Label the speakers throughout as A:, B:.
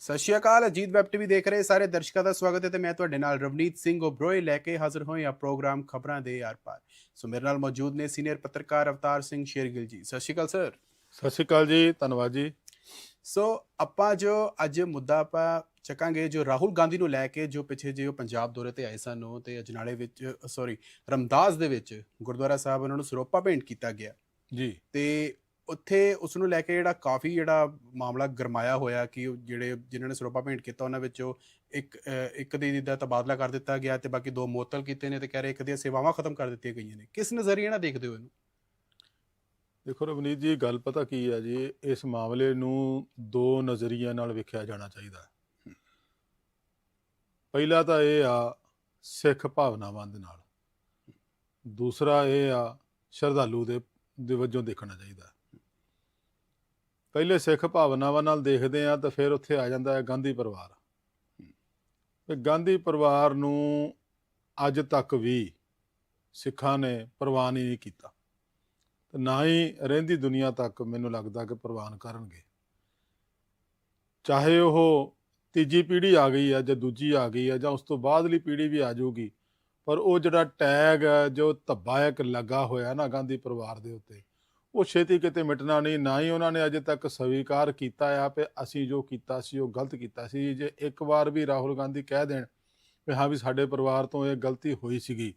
A: ਸਤਿ ਸ਼੍ਰੀ ਅਕਾਲ ਅਜੀਤ ਵੈਬ ਟੀਵੀ ਦੇਖ ਰਹੇ ਸਾਰੇ ਦਰਸ਼ਕਾਂ ਦਾ ਸਵਾਗਤ ਹੈ ਤੇ ਮੈਂ ਤੁਹਾਡੇ ਨਾਲ ਰਵਨੀਤ ਸਿੰਘ ਓਬਰੋਏ ਲੈ ਕੇ ਹਾਜ਼ਰ ਹੋਏ ਆ ਪ੍ਰੋਗਰਾਮ ਖਬਰਾਂ ਦੇ ਆਰ ਪਾਰ। ਸੋ ਮੇਰੇ ਨਾਲ ਮੌਜੂਦ ਨੇ ਸੀਨੀਅਰ ਪੱਤਰਕਾਰ ਅਵਤਾਰ ਸਿੰਘ ਸ਼ੇਰਗਿਲ ਜੀ। ਸਤਿ ਸ਼੍ਰੀ ਅਕਾਲ ਸਰ।
B: ਸਤਿ ਸ਼੍ਰੀ ਅਕਾਲ ਜੀ ਧੰਨਵਾਦ ਜੀ।
A: ਸੋ ਆਪਾਂ ਜੋ ਅੱਜ ਮੁੱਦਾ ਆਪਾਂ ਚੱਕਾਂਗੇ ਜੋ ਰਾਹੁਲ ਗਾਂਧੀ ਨੂੰ ਲੈ ਕੇ ਜੋ ਪਿੱਛੇ ਜੇ ਉਹ ਪੰਜਾਬ ਦੌਰੇ ਤੇ ਆਏ ਸਨ ਉਹ ਤੇ ਅਜਨਾਲੇ ਵਿੱਚ ਸੌਰੀ ਰਮਦਾਸ ਦੇ ਵਿੱਚ ਗੁਰਦੁਆਰਾ ਸਾਹਿਬ ਉਹਨਾਂ ਨੂੰ ਸਰੋਪਾ ਭੇਂਟ ਕੀਤਾ ਗਿਆ।
B: ਜੀ।
A: ਤੇ ਉੱਥੇ ਉਸ ਨੂੰ ਲੈ ਕੇ ਜਿਹੜਾ ਕਾਫੀ ਜਿਹੜਾ ਮਾਮਲਾ ਗਰਮਾਇਆ ਹੋਇਆ ਕਿ ਜਿਹੜੇ ਜਿਨ੍ਹਾਂ ਨੇ ਸਰੋਪਾ ਭੇਂਟ ਕੀਤਾ ਉਹਨਾਂ ਵਿੱਚੋਂ ਇੱਕ ਇੱਕ ਦੀ ਦਾ ਤਬਾਦਲਾ ਕਰ ਦਿੱਤਾ ਗਿਆ ਤੇ ਬਾਕੀ ਦੋ ਮੁਅੱਤਲ ਕੀਤੇ ਨੇ ਤੇ ਕਹਿ ਰਹੇ ਇੱਕ ਦੀਆਂ ਸੇਵਾਵਾਂ ਖਤਮ ਕਰ ਦਿੱਤੀਆਂ ਗਈਆਂ ਨੇ। ਕਿਸ ਨਜ਼ਰੀਏ ਨਾਲ ਦੇਖਦੇ ਹੋ ਇਹਨੂੰ?
B: ਦੇਖੋ ਰਵਨੀਤ ਜੀ ਗੱਲ ਪਤਾ ਕੀ ਹੈ ਜੀ ਇਸ ਮਾਮਲੇ ਨੂੰ ਦੋ ਨਜ਼ਰੀਆਂ ਨਾਲ ਵੇਖਿਆ ਜਾਣਾ ਚਾਹੀਦਾ। ਹੈ। ਪਹਿਲਾ ਤਾਂ ਇਹ ਆ ਸਿੱਖ ਭਾਵਨਾਵਾਂ ਦੇ ਨਾਲ। ਦੂਸਰਾ ਇਹ ਆ ਸ਼ਰਧਾਲੂ ਦੇ ਦੇ ਵਜੋਂ ਦੇਖਣਾ ਚਾਹੀਦਾ। ਪਹਿਲੇ ਸਿੱਖ ਭਾਵਨਾਵਾਂ ਨਾਲ ਦੇਖਦੇ ਆ ਤਾਂ ਫਿਰ ਉੱਥੇ ਆ ਜਾਂਦਾ ਹੈ ਗਾਂਧੀ ਪਰਿਵਾਰ। ਤੇ ਗਾਂਧੀ ਪਰਿਵਾਰ ਨੂੰ ਅੱਜ ਤੱਕ ਵੀ ਸਿੱਖਾਂ ਨੇ ਪ੍ਰਵਾਨ ਹੀ ਨਹੀਂ ਕੀਤਾ। ਤੇ ਨਾ ਹੀ ਰਹਿੰਦੀ ਦੁਨੀਆ ਤੱਕ ਮੈਨੂੰ ਲੱਗਦਾ ਕਿ ਪ੍ਰਵਾਨ ਕਰਨਗੇ। ਚਾਹੇ ਉਹ ਤੀਜੀ ਪੀੜ੍ਹੀ ਆ ਗਈ ਆ ਜਾਂ ਦੂਜੀ ਆ ਗਈ ਆ ਜਾਂ ਉਸ ਤੋਂ ਬਾਅਦਲੀ ਪੀੜ੍ਹੀ ਵੀ ਆ ਜਾਊਗੀ, ਪਰ ਉਹ ਜਿਹੜਾ ਟੈਗ ਹੈ, ਜੋ ਧੱਬਾ ਇੱਕ ਲੱਗਾ ਹੋਇਆ ਨਾ ਗਾਂਧੀ ਪਰਿਵਾਰ ਦੇ ਉੱਤੇ ਉਹ ਛੇਤੀ ਕਿਤੇ ਮਿਟਣਾ ਨਹੀਂ, ਨਾ ਹੀ ਉਹਨਾਂ ਨੇ ਅਜੇ ਤੱਕ ਸਵੀਕਾਰ ਕੀਤਾ ਆ ਕਿ ਅਸੀਂ ਜੋ ਕੀਤਾ ਸੀ, ਉਹ ਗਲਤ ਕੀਤਾ ਸੀ। ਜੇ ਇੱਕ ਵਾਰ ਵੀ ਰਾਹੁਲ ਗਾਂਧੀ ਕਹਿ ਦੇਣ ਕਿ ਹਾਂ ਵੀ ਸਾਡੇ ਪਰਿਵਾਰ ਤੋਂ ਇਹ ਗਲਤੀ ਹੋਈ ਸੀਗੀ,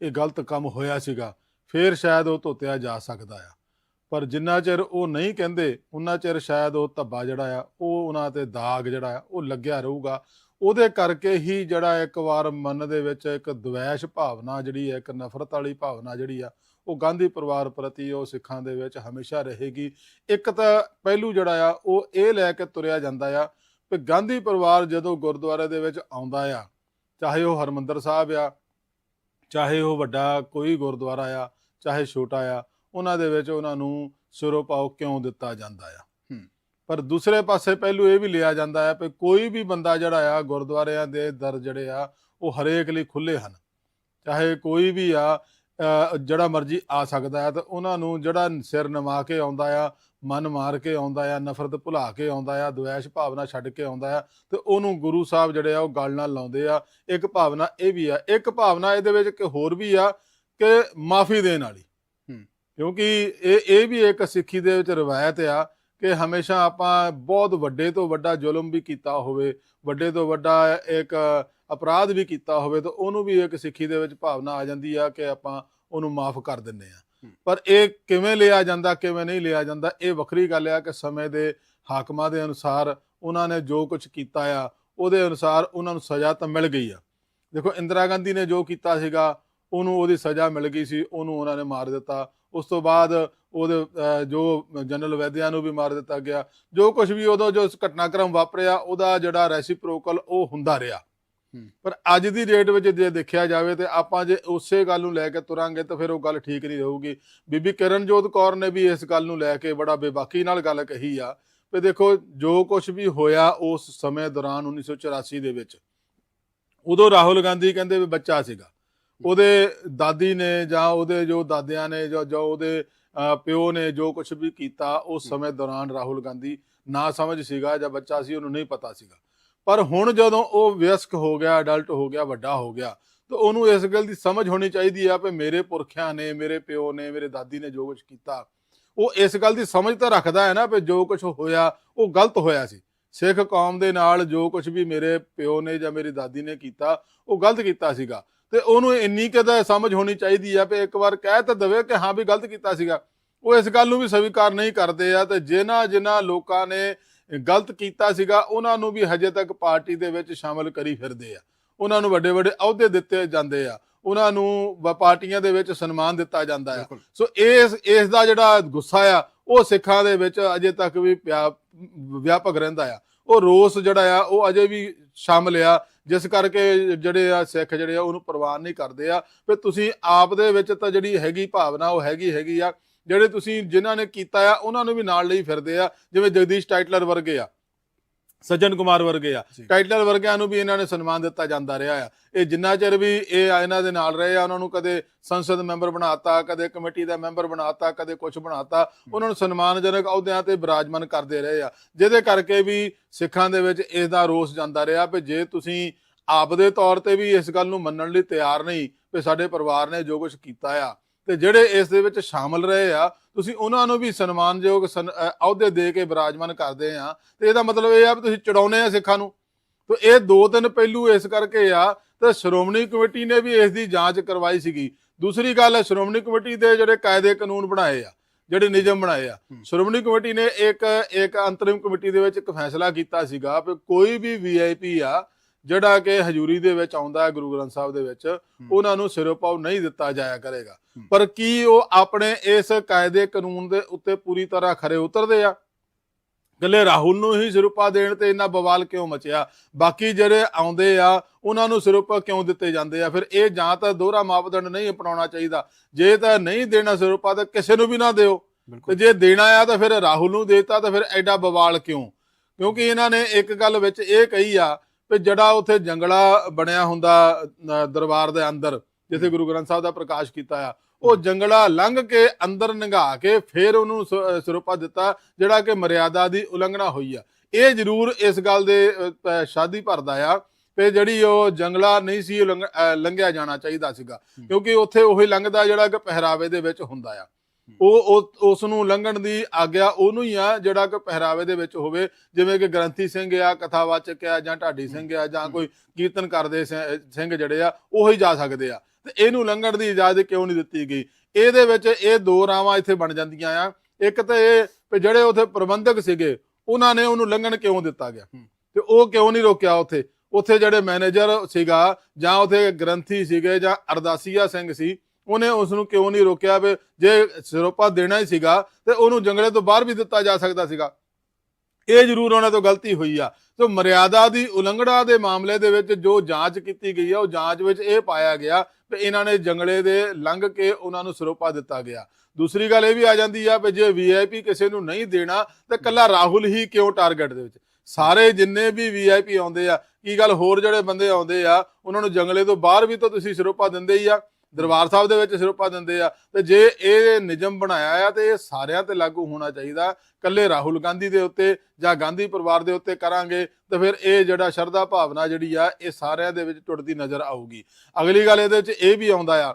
B: ਇਹ ਗਲਤ ਕੰਮ ਹੋਇਆ ਸੀਗਾ, ਫੇਰ ਸ਼ਾਇਦ ਉਹ ਧੋਤਿਆ ਜਾ ਸਕਦਾ ਆ। ਪਰ ਜਿੰਨਾ ਚਿਰ ਉਹ ਨਹੀਂ ਕਹਿੰਦੇ ਉਹਨਾਂ ਚਿਰ ਸ਼ਾਇਦ ਉਹ ਧੱਬਾ ਜਿਹੜਾ ਆ, ਉਹ ਉਹਨਾਂ ਤੇ ਦਾਗ ਜਿਹੜਾ ਆ, ਉਹ ਲੱਗਿਆ ਰਹੂਗਾ। ਉਹਦੇ ਕਰਕੇ ਹੀ ਜਿਹੜਾ ਇੱਕ ਵਾਰ ਮਨ ਦੇ ਵਿੱਚ ਇੱਕ ਦਵੈਸ਼ ਭਾਵਨਾ ਜਿਹੜੀ ਹੈ ਇੱਕ ਨਫ਼ਰਤ ਵਾਲੀ ਭਾਵਨਾ ਜਿਹੜੀ ਆ ਉਹ ਗਾਂਧੀ ਪਰਿਵਾਰ ਪ੍ਰਤੀ ਉਹ ਸਿੱਖਾਂ ਦੇ ਵਿੱਚ ਹਮੇਸ਼ਾ ਰਹੇਗੀ। ਇੱਕ ਤਾਂ ਪਹਿਲੂ ਜਿਹੜਾ ਆ, ਉਹ ਇਹ ਲੈ ਕੇ ਤੁਰਿਆ ਜਾਂਦਾ ਆ ਕਿ ਗਾਂਧੀ ਪਰਿਵਾਰ ਜਦੋਂ ਗੁਰਦੁਆਰੇ ਦੇ ਵਿੱਚ ਆਉਂਦਾ ਆ, ਚਾਹੇ ਉਹ ਹਰਮੰਦਰ ਸਾਹਿਬ ਆ, ਚਾਹੇ ਉਹ ਵੱਡਾ ਕੋਈ ਗੁਰਦੁਆਰਾ ਆ, ਚਾਹੇ ਛੋਟਾ ਆ, ਉਹਨਾਂ ਦੇ ਵਿੱਚ ਉਹਨਾਂ ਨੂੰ ਸਿਰੋਪਾਓ ਕਿਉਂ ਦਿੱਤਾ ਜਾਂਦਾ ਆ? ਪਰ ਦੂਸਰੇ ਪਾਸੇ ਪਹਿਲੂ ਇਹ ਵੀ ਲਿਆ ਜਾਂਦਾ ਹੈ ਕਿ ਕੋਈ ਵੀ ਬੰਦਾ ਜਿਹੜਾ ਆ, ਗੁਰਦੁਆਰਿਆਂ ਦੇ ਦਰ ਜਿਹੜੇ ਆ, ਉਹ ਹਰੇਕ ਲਈ ਖੁੱਲੇ ਹਨ। ਚਾਹੇ ਕੋਈ ਵੀ ਆ ਜਿਹੜਾ ਮਰਜ਼ੀ ਆ ਸਕਦਾ ਹੈ ਤੇ ਉਹਨਾਂ ਨੂੰ ਜਿਹੜਾ ਸਿਰ ਨਵਾ ਕੇ ਆਉਂਦਾ ਆ ਮਨ ਮਾਰ ਕੇ ਆਉਂਦਾ ਆ ਨਫ਼ਰਤ ਭੁਲਾ ਕੇ ਆਉਂਦਾ ਆ ਦੁਵੇਸ਼ ਭਾਵਨਾ ਛੱਡ ਕੇ ਆਉਂਦਾ ਆ ਤੇ ਉਹਨੂੰ ਗੁਰੂ ਸਾਹਿਬ ਜਿਹੜੇ ਆ ਉਹ ਗੱਲ ਨਾਲ ਲਾਉਂਦੇ ਆ ਇੱਕ ਭਾਵਨਾ ਇਹ ਵੀ ਆ ਇੱਕ ਭਾਵਨਾ ਇਹਦੇ ਵਿੱਚ ਇੱਕ ਹੋਰ ਵੀ ਆ ਕਿ ਮਾਫੀ ਦੇਣ ਵਾਲੀ। ਕਿਉਂਕਿ ਇਹ ਇਹ ਵੀ ਇੱਕ ਸਿੱਖੀ ਦੇ ਵਿੱਚ ਰਵਾਇਤ ਆ ਕਿ ਹਮੇਸ਼ਾ ਆਪਾਂ ਬਹੁਤ ਵੱਡੇ ਤੋਂ ਵੱਡਾ ਜ਼ੁਲਮ ਵੀ ਕੀਤਾ ਹੋਵੇ ਵੱਡੇ ਤੋਂ ਵੱਡਾ ਇੱਕ ਅਪਰਾਧ ਵੀ ਕੀਤਾ ਹੋਵੇ ਤਾਂ ਉਹਨੂੰ ਵੀ ਇੱਕ ਸਿੱਖੀ ਦੇ ਵਿੱਚ ਭਾਵਨਾ ਆ ਜਾਂਦੀ ਆ ਕਿ ਆਪਾਂ ਉਹਨੂੰ ਮਾਫ ਕਰ ਦਿੰਨੇ ਆ। ਪਰ ਇਹ ਕਿਵੇਂ ਲਿਆ ਜਾਂਦਾ ਕਿਵੇਂ ਨਹੀਂ ਲਿਆ ਜਾਂਦਾ ਇਹ ਵੱਖਰੀ ਗੱਲ ਆ ਕਿ ਸਮੇਂ ਦੇ ਹਾਕਮਾਂ ਦੇ ਅਨੁਸਾਰ ਉਹਨਾਂ ਨੇ ਜੋ ਕੁਝ ਕੀਤਾ ਆ ਉਹਦੇ ਅਨੁਸਾਰ ਉਹਨਾਂ ਨੂੰ ਸਜ਼ਾ ਤਾਂ ਮਿਲ ਗਈ ਆ। ਦੇਖੋ ਇੰਦਰਾ ਗਾਂਧੀ ਨੇ ਜੋ ਕੀਤਾ ਸੀਗਾ ਉਹਨੂੰ ਉਹਦੀ ਸਜ਼ਾ ਮਿਲ ਗਈ ਸੀ ਉਹਨੂੰ ਉਹਨਾਂ ਨੇ ਮਾਰ ਦਿੱਤਾ। ਉਸ ਤੋਂ ਬਾਅਦ ਉਹਦੇ ਜੋ ਜਨਰਲ ਵੈਦਿਆ ਨੂੰ ਵੀ ਮਾਰ ਦਿੱਤਾ ਗਿਆ ਜੋ ਕੁਝ ਵੀ ਉਦੋਂ ਜੋ ਘਟਨਾਕ੍ਰਮ ਵਾਪਰਿਆ ਉਹਦਾ ਜਿਹੜਾ ਰੈਸਿਪਰੋਕਲ ਉਹ ਹੁੰਦਾ ਰਿਹਾ। ਪਰ ਅੱਜ ਦੀ ਡੇਟ ਵਿੱਚ ਜੇ ਦੇਖਿਆ ਜਾਵੇ ਤੇ ਆਪਾਂ ਜੇ ਉਸੇ ਗੱਲ ਨੂੰ ਲੈ ਕੇ ਤੁਰਾਂਗੇ ਤਾਂ ਫਿਰ ਉਹ ਗੱਲ ਠੀਕ ਨਹੀਂ ਰਹੂਗੀ। ਬੀਬੀ ਕਿਰਨਜੋਤ ਕੌਰ ਨੇ ਵੀ ਇਸ ਗੱਲ ਨੂੰ ਲੈ ਕੇ ਬੜਾ ਬੇਬਾਕੀ ਨਾਲ ਗੱਲ ਕਹੀ ਆ ਵੀ ਦੇਖੋ ਜੋ ਕੁਝ ਵੀ ਹੋਇਆ ਉਸ ਸਮੇਂ ਦੌਰਾਨ 1984 ਦੇ ਵਿੱਚ ਉਦੋਂ ਰਾਹੁਲ ਗਾਂਧੀ ਕਹਿੰਦੇ ਵੀ ਬੱਚਾ ਸੀਗਾ। ਉਹਦੇ ਦਾਦੀ ਨੇ ਜਾਂ ਉਹਦੇ ਜੋ ਦਾਦਿਆਂ ਨੇ ਜੋ ਜੋ ਉਹਦੇ ਪਿਓ ਨੇ ਜੋ ਕੁਝ ਵੀ ਕੀਤਾ ਉਸ ਸਮੇਂ ਦੌਰਾਨ ਰਾਹੁਲ ਗਾਂਧੀ ਨਾ ਸਮਝ ਸੀਗਾ ਜਾਂ ਬੱਚਾ ਸੀ ਉਹਨੂੰ ਨਹੀਂ ਪਤਾ ਸੀਗਾ। ਪਰ ਹੁਣ ਜਦੋਂ ਉਹ ਵਿਅਸਕ ਹੋ ਗਿਆ ਅਡਲਟ ਹੋ ਗਿਆ ਵੱਡਾ ਹੋ ਗਿਆ ਤਾਂ ਉਹਨੂੰ ਇਸ ਗੱਲ ਦੀ ਸਮਝ ਹੋਣੀ ਚਾਹੀਦੀ ਆ ਕਿ ਮੇਰੇ ਪੁਰਖਿਆਂ ਨੇ ਮੇਰੇ ਪਿਓ ਨੇ ਮੇਰੇ ਦਾਦੀ ਨੇ ਜੋ ਕੁਝ ਕੀਤਾ ਉਹ ਇਸ ਗੱਲ ਦੀ ਸਮਝ ਤਾਂ ਰੱਖਦਾ ਹੈ ਨਾ ਕਿ ਜੋ ਕੁਝ ਹੋਇਆ ਉਹ ਗਲਤ ਹੋਇਆ ਸੀ। ਸਿੱਖ ਕੌਮ ਦੇ ਨਾਲ ਜੋ ਕੁਝ ਵੀ ਮੇਰੇ ਪਿਓ ਨੇ ਜਾਂ ਮੇਰੀ ਦਾਦੀ ਨੇ ਕੀਤਾ ਉਹ ਗਲਤ ਕੀਤਾ ਸੀਗਾ। ਤੇ ਉਹਨੂੰ ਇੰਨੀ ਕਦਾ ਸਮਝ ਹੋਣੀ ਚਾਹੀਦੀ ਆ ਕਿ ਇੱਕ ਵਾਰ ਕਹਿ ਤਾਂ ਦਵੇ ਕਿ ਹਾਂ ਵੀ ਗਲਤ ਕੀਤਾ ਸੀਗਾ। ਉਹ ਇਸ ਗੱਲ ਨੂੰ ਵੀ ਸਵੀਕਾਰ ਨਹੀਂ ਕਰਦੇ ਆ ਤੇ ਜਿਨ੍ਹਾਂ ਜਿਨ੍ਹਾਂ ਲੋਕਾਂ ਨੇ ਗਲਤ ਕੀਤਾ ਸੀਗਾ ਉਹਨਾਂ ਨੂੰ ਵੀ ਹਜੇ ਤੱਕ ਪਾਰਟੀ ਦੇ ਵਿੱਚ ਸ਼ਾਮਲ ਕਰੀ ਫਿਰਦੇ ਆ। ਉਹਨਾਂ ਨੂੰ ਵੱਡੇ ਵੱਡੇ ਅਹੁਦੇ ਦਿੱਤੇ ਜਾਂਦੇ ਆ। ਉਹਨਾਂ ਨੂੰ ਵ- ਪਾਰਟੀਆਂ ਦੇ ਵਿੱਚ ਸਨਮਾਨ ਦਿੱਤਾ ਜਾਂਦਾ ਆ। ਸੋ ਇਸ ਇਸ ਦਾ ਜਿਹੜਾ ਗੁੱਸਾ ਆ ਉਹ ਸਿੱਖਾਂ ਦੇ ਵਿੱਚ ਅਜੇ ਤੱਕ ਵੀ ਵਿਆਪਕ ਰਹਿੰਦਾ ਆ। ਉਹ ਰੋਸ ਜਿਹੜਾ ਆ ਉਹ ਅਜੇ ਵੀ ਸ਼ਾਮਲ ਆ ਜਿਸ ਕਰਕੇ ਜਿਹੜੇ ਆ ਸਿੱਖ ਜਿਹੜੇ ਆ ਉਹਨੂੰ ਪ੍ਰਵਾਨ ਨਹੀਂ ਕਰਦੇ ਆ। ਵੀ ਤੁਸੀਂ ਆਪ ਦੇ ਵਿੱਚ ਤਾਂ ਜਿਹੜੀ ਹੈਗੀ ਭਾਵਨਾ ਉਹ ਹੈਗੀ ਹੈਗੀ ਆ। ਜਿਹੜੇ ਤੁਸੀਂ ਜਿਨ੍ਹਾਂ ਨੇ ਕੀਤਾ ਆ, ਉਹਨਾਂ ਨੂੰ ਵੀ ਨਾਲ ਲਈ ਫਿਰਦੇ ਆ। ਜਿਵੇਂ ਜਗਦੀਸ਼ ਟਾਈਟਲਰ ਵਰਗੇ ਆ। ਸੱਜਣ ਕੁਮਾਰ ਵਰਗੇ ਆ। ਟਾਈਟਲ ਵਰਗਿਆਂ ਨੂੰ ਵੀ ਇਹਨਾਂ ਨੇ ਸਨਮਾਨ ਦਿੱਤਾ ਜਾਂਦਾ ਰਿਹਾ ਆ। ਇਹ ਜਿੰਨਾ ਚਿਰ ਵੀ ਇਹ ਆ ਇਹਨਾਂ ਦੇ ਨਾਲ ਰਹੇ ਆ ਉਹਨਾਂ ਨੂੰ ਕਦੇ ਸੰਸਦ ਮੈਂਬਰ ਬਣਾਤਾ ਕਦੇ ਕਮੇਟੀ ਦਾ ਮੈਂਬਰ ਬਣਾਤਾ ਕਦੇ ਕੁਝ ਬਣਾਤਾ ਉਹਨਾਂ ਨੂੰ ਸਨਮਾਨਜਨਕ ਅਹੁਦਿਆਂ ਤੇ ਬਿਰਾਜਮਾਨ ਕਰਦੇ ਰਹੇ ਆ। ਜਿਹਦੇ ਕਰਕੇ ਵੀ ਸਿੱਖਾਂ ਦੇ ਵਿੱਚ ਇਸ ਦਾ ਰੋਸ ਜਾਂਦਾ ਰਿਹਾ ਵੀ ਜੇ ਤੁਸੀਂ ਆਪ ਦੇ ਤੌਰ ਤੇ ਵੀ ਇਸ ਗੱਲ ਨੂੰ ਮੰਨਣ ਲਈ ਤਿਆਰ ਨਹੀਂ ਵੀ ਸਾਡੇ ਪਰਿਵਾਰ ਨੇ ਜੋ ਕੁਝ ਕੀਤਾ ਆ ਤੇ ਜਿਹੜੇ ਇਸ ਦੇ ਵਿੱਚ ਸ਼ਾਮਲ ਰਹੇ ਆ ਤੁਸੀਂ ਉਹਨਾਂ ਨੂੰ ਵੀ ਸਨਮਾਨਯੋਗ ਸਨ- ਅਹ ਅਹੁਦੇ ਦੇ ਕੇ ਬਿਰਾਜਮਾਨ ਕਰਦੇ ਆ। ਤੇ ਇਹਦਾ ਮਤਲਬ ਇਹ ਆ ਵੀ ਤੁਸੀਂ ਚੜਾਉਨੇ ਆ ਸਿੱਖਾਂ ਨੂੰ। ਤੇ ਇਹ ਦੋ ਤਿੰਨ ਪਹਿਲੂ ਇਸ ਕਰਕੇ ਆ ਤੇ ਸ਼੍ਰੋਮਣੀ ਕਮੇਟੀ ਨੇ ਵੀ ਇਸ ਦੀ ਜਾਂਚ ਕਰਵਾਈ ਸੀਗੀ। ਦੂਸਰੀ ਗੱਲ ਹੈ ਸ਼੍ਰੋਮਣੀ ਕਮੇਟੀ ਦੇ ਜਿਹੜੇ ਕਾਇਦੇ ਕਾਨੂੰਨ ਬਣਾਏ ਆ ਜਿਹੜੇ ਨਿਯਮ ਬਣਾਏ ਆ। ਸ਼੍ਰੋਮਣੀ ਕਮੇਟੀ ਨੇ ਇੱਕ ਇੱਕ ਅੰਤਰਿਮ ਕਮੇਟੀ ਦੇ ਵਿੱਚ ਇੱਕ ਫੈਸਲਾ ਕੀਤਾ ਸੀਗਾ ਕਿ ਕੋਈ ਵੀ ਵੀਆਈਪੀ ਆ ਜਿਹੜਾ ਕਿ ਹਜ਼ੂਰੀ ਦੇ ਵਿੱਚ ਆਉਂਦਾ ਹੈ ਗੁਰੂ ਗ੍ਰੰਥ ਸਾਹਿਬ ਦੇ ਵਿੱਚ ਉਹਨਾਂ ਨੂੰ ਸਿਰੋਪਾਉ ਨਹੀਂ ਦਿੱਤਾ ਜਾਇਆ ਕਰੇਗਾ। ਪਰ ਕੀ ਉਹ ਆਪਣੇ ਇਸ ਕਾਇਦੇ ਕਾਨੂੰਨ ਦੇ ਉੱਤੇ ਪੂਰੀ ਤਰ੍ਹਾਂ ਖਰੇ ਉਤਰਦੇ ਆ? ਗੱਲੇ ਰਾਹੁਲ ਨੂੰ ਹੀ ਸਿਰੋਪਾ ਦੇਣ ਤੇ ਇੰਨਾ ਬਵਾਲ ਕਿਉਂ ਮਚਿਆ? ਬਾਕੀ ਜਿਹੜੇ ਆਉਂਦੇ ਆ ਉਹਨਾਂ ਨੂੰ ਸਿਰੋਪਾ ਕਿਉਂ ਦਿੱਤੇ ਜਾਂਦੇ ਆ? ਫਿਰ ਇਹ ਜਾਂ ਤਾਂ ਦੋਹਰਾ ਮਾਪਦੰਡ ਨਹੀਂ ਅਪਣਾਉਣਾ ਚਾਹੀਦਾ। ਜੇ ਤਾਂ ਨਹੀਂ ਦੇਣਾ ਸਿਰੋਪਾ ਤਾਂ ਕਿਸੇ ਨੂੰ ਵੀ ਨਾ ਦਿਓ। ਤੇ ਜੇ ਦੇਣਾ ਆ ਤਾਂ ਫਿਰ ਰਾਹੁਲ ਨੂੰ ਦੇਤਾ ਤਾਂ ਫਿਰ ਐਡਾ ਬਵਾਲ ਕਿਉਂ? ਕਿਉਂਕਿ ਇਹਨਾਂ ਨੇ ਇੱਕ ਗੱਲ ਵਿੱਚ ਇਹ ਕਹੀ ਆ ਵੀ ਜਿਹੜਾ ਉੱਥੇ ਜੰਗਲਾ ਬਣਿਆ ਹੁੰਦਾ ਦਰਬਾਰ ਦੇ ਅੰਦਰ ਜਿੱਥੇ ਗੁਰੂ ਗ੍ਰੰਥ ਸਾਹਿਬ ਦਾ ਪ੍ਰਕਾਸ਼ ਕੀਤਾ ਆ ਉਹ ਜੰਗਲਾ ਲੰਘ ਕੇ ਅੰਦਰ ਨੰਗਾ ਕੇ ਫਿਰ ਉਹਨੂੰ ਸਰੂਪਾ ਦਿੱਤਾ ਜਿਹੜਾ ਕਿ ਮਰਿਆਦਾ ਦੀ ਉਲੰਘਣਾ ਹੋਈ ਆ। ਇਹ ਜ਼ਰੂਰ ਇਸ ਗੱਲ ਦੇ ਸ਼ਾਦੀ ਭਰਦਾ ਆ ਤੇ ਜਿਹੜੀ ਉਹ ਜੰਗਲਾ ਨਹੀਂ ਸੀ ਲੰਘਿਆ ਜਾਣਾ ਚਾਹੀਦਾ ਸੀਗਾ। ਕਿਉਂਕਿ ਉੱਥੇ ਉਹੀ ਲੰਘਦਾ ਜਿਹੜਾ ਕਿ ਪਹਿਰਾਵੇ ਦੇ ਵਿੱਚ ਹੁੰਦਾ ਆ। ਉਹ ਉਸ ਨੂੰ ਲੰਘਣ ਦੀ ਆਗਿਆ ਉਹਨੂੰ ਹੀ ਆ ਜਿਹੜਾ ਕਿ ਪਹਿਰਾਵੇ ਦੇ ਵਿੱਚ ਹੋਵੇ ਜਿਵੇਂ ਕਿ ਗ੍ਰੰਥੀ ਸਿੰਘ ਆ ਕਥਾਵਾਚਕ ਆ ਜਾਂ ਢਾਡੀ ਸਿੰਘ ਆ ਜਾਂ ਕੋਈ ਕੀਰਤਨ ਕਰਦੇ ਸਿੰਘ ਜਿਹੜੇ ਆ ਉਹੀ ਜਾ ਸਕਦੇ ਆ। ਤੇ ਇਹਨੂੰ ਲੰਘਣ ਦੀ ਇਜਾਜ਼ਤ ਕਿਉਂ ਨਹੀਂ ਦਿੱਤੀ ਗਈ? ਇਹਦੇ ਵਿੱਚ ਇਹ ਦੋ ਰਾਵਾਂ ਇੱਥੇ ਬਣ ਜਾਂਦੀਆਂ ਆ। ਇੱਕ ਤਾਂ ਇਹ ਜਿਹੜੇ ਉਥੇ ਪ੍ਰਬੰਧਕ ਸੀਗੇ ਉਹਨਾਂ ਨੇ ਉਹਨੂੰ ਲੰਘਣ ਕਿਉਂ ਦਿੱਤਾ ਗਿਆ?
A: ਹੂੰ।
B: ਤੇ ਉਹ ਕਿਉਂ ਨਹੀਂ ਰੋਕਿਆ ਉਥੇ? ਉਥੇ ਜਿਹੜੇ ਮੈਨੇਜਰ ਸੀਗਾ ਜਾਂ ਉਥੇ ਗ੍ਰੰਥੀ ਸੀਗੇ ਜਾਂ ਅਰਦਾਸੀਆ ਸਿੰਘ ਸੀ ਉਹਨੇ ਉਸ ਨੂੰ ਕਿਉਂ ਨਹੀਂ ਰੋਕਿਆ ਵੀ ਜੇ ਸਿਰੋਪਾ ਦੇਣਾ ਹੀ ਸੀਗਾ ਤੇ ਉਹਨੂੰ ਜੰਗਲੇ ਤੋਂ ਬਾਹਰ ਵੀ ਦਿੱਤਾ ਜਾ ਸਕਦਾ ਸੀਗਾ। ਇਹ ਜ਼ਰੂਰ ਉਹਨਾਂ ਤੋਂ ਗਲਤੀ ਹੋਈ ਆ। ਸੋ ਮਰਿਆਦਾ ਦੀ ਉਲੰਘਣਾ ਦੇ ਮਾਮਲੇ ਦੇ ਵਿੱਚ ਜੋ ਜਾਂਚ ਕੀਤੀ ਗਈ ਆ, ਉਹ ਜਾਂਚ ਵਿੱਚ ਇਹ ਪਾਇਆ ਗਿਆ ਕਿ ਇਹਨਾਂ ਨੇ ਜੰਗਲੇ ਦੇ ਲੰਘ ਕੇ ਉਹਨਾਂ ਨੂੰ ਸਿਰੋਪਾ ਦਿੱਤਾ ਗਿਆ। ਦੂਸਰੀ ਗੱਲ ਇਹ ਵੀ ਆ ਜਾਂਦੀ ਆ ਕਿ ਜੇ ਵੀਆਈਪੀ ਕਿਸੇ ਨੂੰ ਨਹੀਂ ਦੇਣਾ ਤਾਂ ਕੱਲਾ ਰਾਹੁਲ ਹੀ ਕਿਉਂ ਟਾਰਗੇਟ ਦੇ ਵਿੱਚ? ਸਾਰੇ ਜਿੰਨੇ ਵੀ ਵੀਆਈਪੀ ਆਉਂਦੇ ਆ, ਕੀ ਗੱਲ ਹੋਰ ਜਿਹੜੇ ਬੰਦੇ ਆਉਂਦੇ ਆ, ਉਹਨਾਂ ਨੂੰ ਜੰਗਲੇ ਤੋਂ ਬਾਹਰ ਵੀ ਤਾਂ ਤੁਸੀਂ ਸਿਰੋਪਾ ਦਿੰਦੇ ਹੀ ਆ। ਦਰਬਾਰ ਸਾਹਿਬ ਦੇ ਵਿੱਚ ਸਿਰੋਪਾ ਦਿੰਦੇ ਆ। ਤੇ ਜੇ ਇਹ ਨਿਯਮ ਬਣਾਇਆ ਆ ਤੇ ਇਹ ਸਾਰਿਆਂ ਤੇ ਲਾਗੂ ਹੋਣਾ ਚਾਹੀਦਾ। ਕੱਲੇ ਰਾਹੁਲ ਗਾਂਧੀ ਦੇ ਉੱਤੇ ਜਾਂ ਗਾਂਧੀ ਪਰਿਵਾਰ ਦੇ ਉੱਤੇ ਕਰਾਂਗੇ ਤੇ ਫਿਰ ਇਹ ਜਿਹੜਾ ਸ਼ਰਧਾ ਭਾਵਨਾ ਜਿਹੜੀ ਆ, ਇਹ ਸਾਰਿਆਂ ਦੇ ਵਿੱਚ ਟੁੱਟਦੀ ਨਜ਼ਰ ਆਊਗੀ। ਅਗਲੀ ਗੱਲ ਇਹਦੇ ਵਿੱਚ ਇਹ ਵੀ ਆਉਂਦਾ ਆ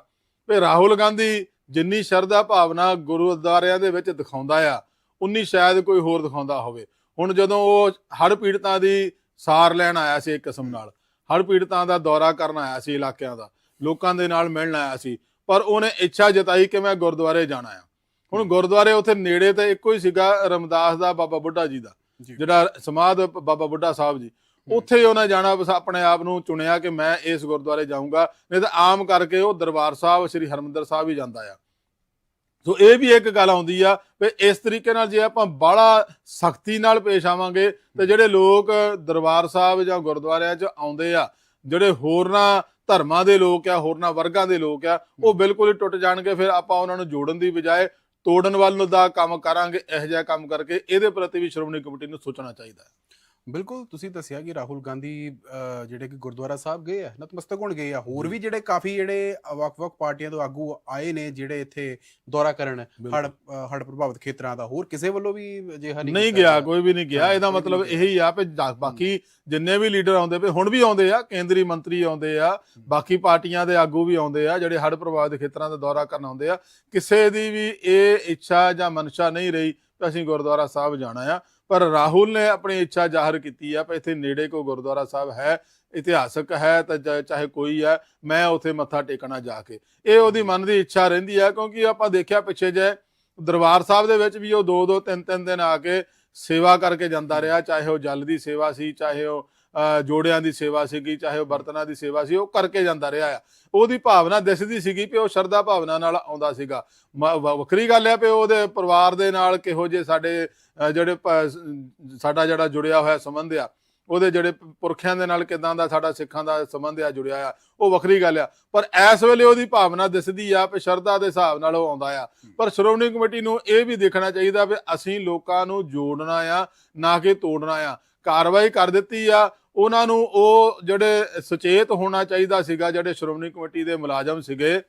B: ਵੀ ਰਾਹੁਲ ਗਾਂਧੀ ਜਿੰਨੀ ਸ਼ਰਧਾ ਭਾਵਨਾ ਗੁਰਦੁਆਰਿਆਂ ਦੇ ਵਿੱਚ ਦਿਖਾਉਂਦਾ ਆ, ਉਨੀ ਸ਼ਾਇਦ ਕੋਈ ਹੋਰ ਦਿਖਾਉਂਦਾ ਹੋਵੇ। ਹੁਣ ਜਦੋਂ ਉਹ ਹੜ੍ਹ ਪੀੜਤਾਂ ਦੀ ਸਾਰ ਲੈਣ ਆਇਆ ਸੀ ਇੱਕ ਕਿਸਮ ਨਾਲ, ਹੜ੍ਹ ਪੀੜਤਾਂ ਦਾ ਦੌਰਾ ਕਰਨ ਆਇਆ ਸੀ ਇਲਾਕਿਆਂ ਦਾ ਲੋਕਾਂ ਦੇ ਨਾਲ ਮਿਲਣ ਆਇਆ ਸੀ ਪਰ ਉਹਨੇ ਇੱਛਾ ਜਤਾਈ ਕਿ ਮੈਂ ਗੁਰਦੁਆਰੇ ਜਾਣਾ ਆ। ਹੁਣ ਗੁਰਦੁਆਰੇ ਉੱਥੇ ਨੇੜੇ ਤੇ ਇੱਕੋ ਹੀ ਸੀਗਾ ਰਮਦਾਸ ਦਾ ਬਾਬਾ ਬੁੱਢਾ ਜੀ ਦਾ ਜਿਹੜਾ ਸਮਾਧ ਬਾਬਾ ਬੁੱਢਾ ਸਾਹਿਬ ਜੀ। ਉੱਥੇ ਉਹਨੇ ਜਾਣਾ ਬਸ ਆਪਣੇ ਆਪ ਨੂੰ ਚੁਣਿਆ ਕਿ ਮੈਂ ਇਸ ਗੁਰਦੁਆਰੇ ਜਾਊਂਗਾ ਨਹੀਂ ਤਾਂ ਆਮ ਕਰਕੇ ਉਹ ਦਰਬਾਰ ਸਾਹਿਬ ਸ੍ਰੀ ਹਰਮੰਦਰ ਸਾਹਿਬ ਹੀ ਜਾਂਦਾ ਆ। ਸੋ ਇਹ ਵੀ ਇੱਕ ਗੱਲ ਆਉਂਦੀ ਆ ਵੀ ਇਸ ਤਰੀਕੇ ਨਾਲ ਜੇ ਆਪਾਂ ਬਾਹਲਾ ਸਖਤੀ ਨਾਲ ਪੇਸ਼ ਆਵਾਂਗੇ ਤੇ ਜਿਹੜੇ ਲੋਕ ਦਰਬਾਰ ਸਾਹਿਬ ਜਾਂ ਗੁਰਦੁਆਰਿਆਂ 'ਚ ਆਉਂਦੇ ਆ ਜਿਹੜੇ ਹੋਰਨਾਂ ਧਰਮਾਂ ਦੇ ਲੋਕ ਆ ਹੋਰਨਾਂ ਵਰਗਾਂ ਦੇ ਲੋਕ ਆ ਉਹ ਬਿਲਕੁਲ ਹੀ ਟੁੱਟ ਜਾਣਗੇ ਫਿਰ ਆਪਾਂ ਉਹਨਾਂ ਨੂੰ ਜੋੜਨ ਦੀ ਬਜਾਏ ਤੋੜਨ ਵੱਲ ਦਾ ਕੰਮ ਕਰਾਂਗੇ ਇਹੋ ਜਿਹਾ ਕੰਮ ਕਰਕੇ ਇਹਦੇ ਪ੍ਰਤੀ ਵੀ ਸ਼੍ਰੋਮਣੀ ਕਮੇਟੀ ਨੂੰ ਸੋਚਣਾ ਚਾਹੀਦਾ ਹੈ।
A: ਬਿਲਕੁਲ ਤੁਸੀਂ ਦੱਸਿਆ ਕਿ ਰਾਹੁਲ ਗਾਂਧੀ ਅਹ, ਜਿਹੜੇ ਕਿ ਗੁਰਦੁਆਰਾ ਸਾਹਿਬ ਗਏ ਆ ਨਤਮਸਤਕ ਹੋਣ ਗਏ ਆ ਹੋਰ ਵੀ ਜਿਹੜੇ ਕਾਫੀ ਜਿਹੜੇ ਵੱਖ-ਵੱਖ ਪਾਰਟੀਆਂ ਤੋਂ ਆਗੂ ਆਏ ਨੇ ਜਿਹੜੇ ਇੱਥੇ ਦੌਰਾ ਕਰਨ ਹੜ ਹੜ ਪ੍ਰਭਾਵਿਤ ਖੇਤਰਾਂ ਦਾ ਹੋਰ ਕਿਸੇ ਵੱਲੋਂ ਵੀ ਅਜਿਹਾ
B: ਨਹੀਂ
A: ਕੀਤਾ
B: ਗਿਆ ਕੋਈ ਵੀ ਨਹੀਂ ਗਿਆ
A: ਹਾਂ,
B: ਇਹਦਾ
A: ਕੋਈ ਵੀ
B: ਮਤਲਬ
A: ਨਹੀਂ
B: ਇਹੀ ਆ ਵੀ ਜਾ- ਬਾਕੀ ਜਿੰਨੇ ਵੀ ਲੀਡਰ ਆਉਂਦੇ ਪਏ ਹੁਣ ਵੀ ਆਉਂਦੇ ਆ ਕੇਂਦਰੀ ਮੰਤਰੀ ਆਉਂਦੇ ਆ ਬਾਕੀ ਪਾਰਟੀਆਂ ਦੇ ਆਗੂ ਵੀ ਆਉਂਦੇ ਆ ਜਿਹੜੇ ਹੜ੍ਹ ਪ੍ਰਭਾਵਿਤ ਖੇਤਰਾਂ ਦਾ ਦੌਰਾ ਕਰਨ ਆਉਂਦੇ ਆ ਕਿਸੇ ਦੀ ਵੀ ਇਹ ਇੱਛਾ ਜਾਂ ਮਨਸ਼ਾ ਨਹੀਂ ਰਹੀ ਕਿ ਅਸੀਂ ਗੁਰਦੁਆਰਾ ਸਾਹਿਬ ਜਾਣਾ ਆ ਪਰ ਰਾਹੁਲ ਨੇ ਆਪਣੀ ਇੱਛਾ ਜ਼ਾਹਰ ਕੀਤੀ ਆ ਪਰ ਇੱਥੇ ਨੇੜੇ ਕੋ ਗੁਰਦੁਆਰਾ ਸਾਹਿਬ ਹੈ, ਇਤਿਹਾਸਕ ਹੈ ਤਾਂ ਚਾਹੇ ਕੋਈ ਹੈ, ਮੈਂ ਉੱਥੇ ਮੱਥਾ ਟੇਕਣਾ ਜਾ ਕੇ। ਇਹ ਉਹਦੀ ਮਨ ਦੀ ਇੱਛਾ ਰਹਿੰਦੀ ਆ ਕਿਉਂਕਿ ਆਪਾਂ ਦੇਖਿਆ ਪਿੱਛੇ ਜੇ ਦਰਬਾਰ ਸਾਹਿਬ ਦੇ ਵਿੱਚ ਵੀ ਉਹ ਦੋ ਦੋ ਤਿੰਨ ਤਿੰਨ ਦਿਨ ਆ ਕੇ ਸੇਵਾ ਕਰਕੇ ਜਾਂਦਾ ਰਿਹਾ, ਚਾਹੇ ਉਹ ਜਲ ਦੀ ਸੇਵਾ ਸੀ, ਚਾਹੇ ਉਹ ਜੋੜਿਆਂ ਦੀ ਸੇਵਾ ਸੀਗੀ ਚਾਹੇ ਉਹ ਬਰਤਨਾਂ ਦੀ ਸੇਵਾ ਸੀ ਉਹ ਕਰਕੇ ਜਾਂਦਾ ਰਿਹਾ ਆ। ਉਹਦੀ ਭਾਵਨਾ ਦਿਸਦੀ ਸੀਗੀ ਕਿ ਉਹ ਸ਼ਰਧਾ ਭਾਵਨਾ ਨਾਲ ਆਉਂਦਾ ਸੀਗਾ। ਵੱਖਰੀ ਗੱਲ ਹੈ ਕਿ ਉਹਦੇ ਪਰਿਵਾਰ ਦੇ ਨਾਲ ਕਿਹੋ ਜਿਹੇ ਸਾਡੇ ਜਿਹੜੇ ਸਾਡਾ ਜਿਹੜਾ ਜੁੜਿਆ ਹੋਇਆ ਸੰਬੰਧ ਆ ਉਹਦੇ ਜਿਹੜੇ ਪੁਰਖਿਆਂ ਦੇ ਨਾਲ ਕਿਦਾਂ ਦਾ ਸਾਡਾ ਸਿੱਖਾਂ ਦਾ ਸੰਬੰਧ ਆ ਜੁੜਿਆ ਆ ਉਹ ਵੱਖਰੀ ਗੱਲ ਆ। ਪਰ ਇਸ ਵੇਲੇ ਉਹਦੀ ਭਾਵਨਾ ਦਿਸਦੀ ਆ ਕਿ ਸ਼ਰਧਾ ਦੇ ਹਿਸਾਬ ਨਾਲ ਉਹ ਆਉਂਦਾ ਆ। ਪਰ ਸ਼੍ਰੋਮਣੀ ਕਮੇਟੀ ਨੂੰ ਇਹ ਵੀ ਦੇਖਣਾ ਚਾਹੀਦਾ ਵੀ ਅਸੀਂ ਲੋਕਾਂ ਨੂੰ ਜੋੜਨਾ ਆ ਨਾ ਕਿ ਤੋੜਨਾ ਆ। ਕਾਰਵਾਈ ਕਰ ਦਿੱਤੀ ਆ ਉਹਨਾਂ ਨੂੰ ਉਹ ਜਿਹੜੇ ਸੁਚੇਤ ਹੋਣਾ ਚਾਹੀਦਾ ਸੀਗਾ ਜਿਹੜੇ ਸ਼੍ਰੋਮਣੀ ਕਮੇਟੀ ਦੇ ਮੁਲਾਜ਼ਮ ਸੀਗੇ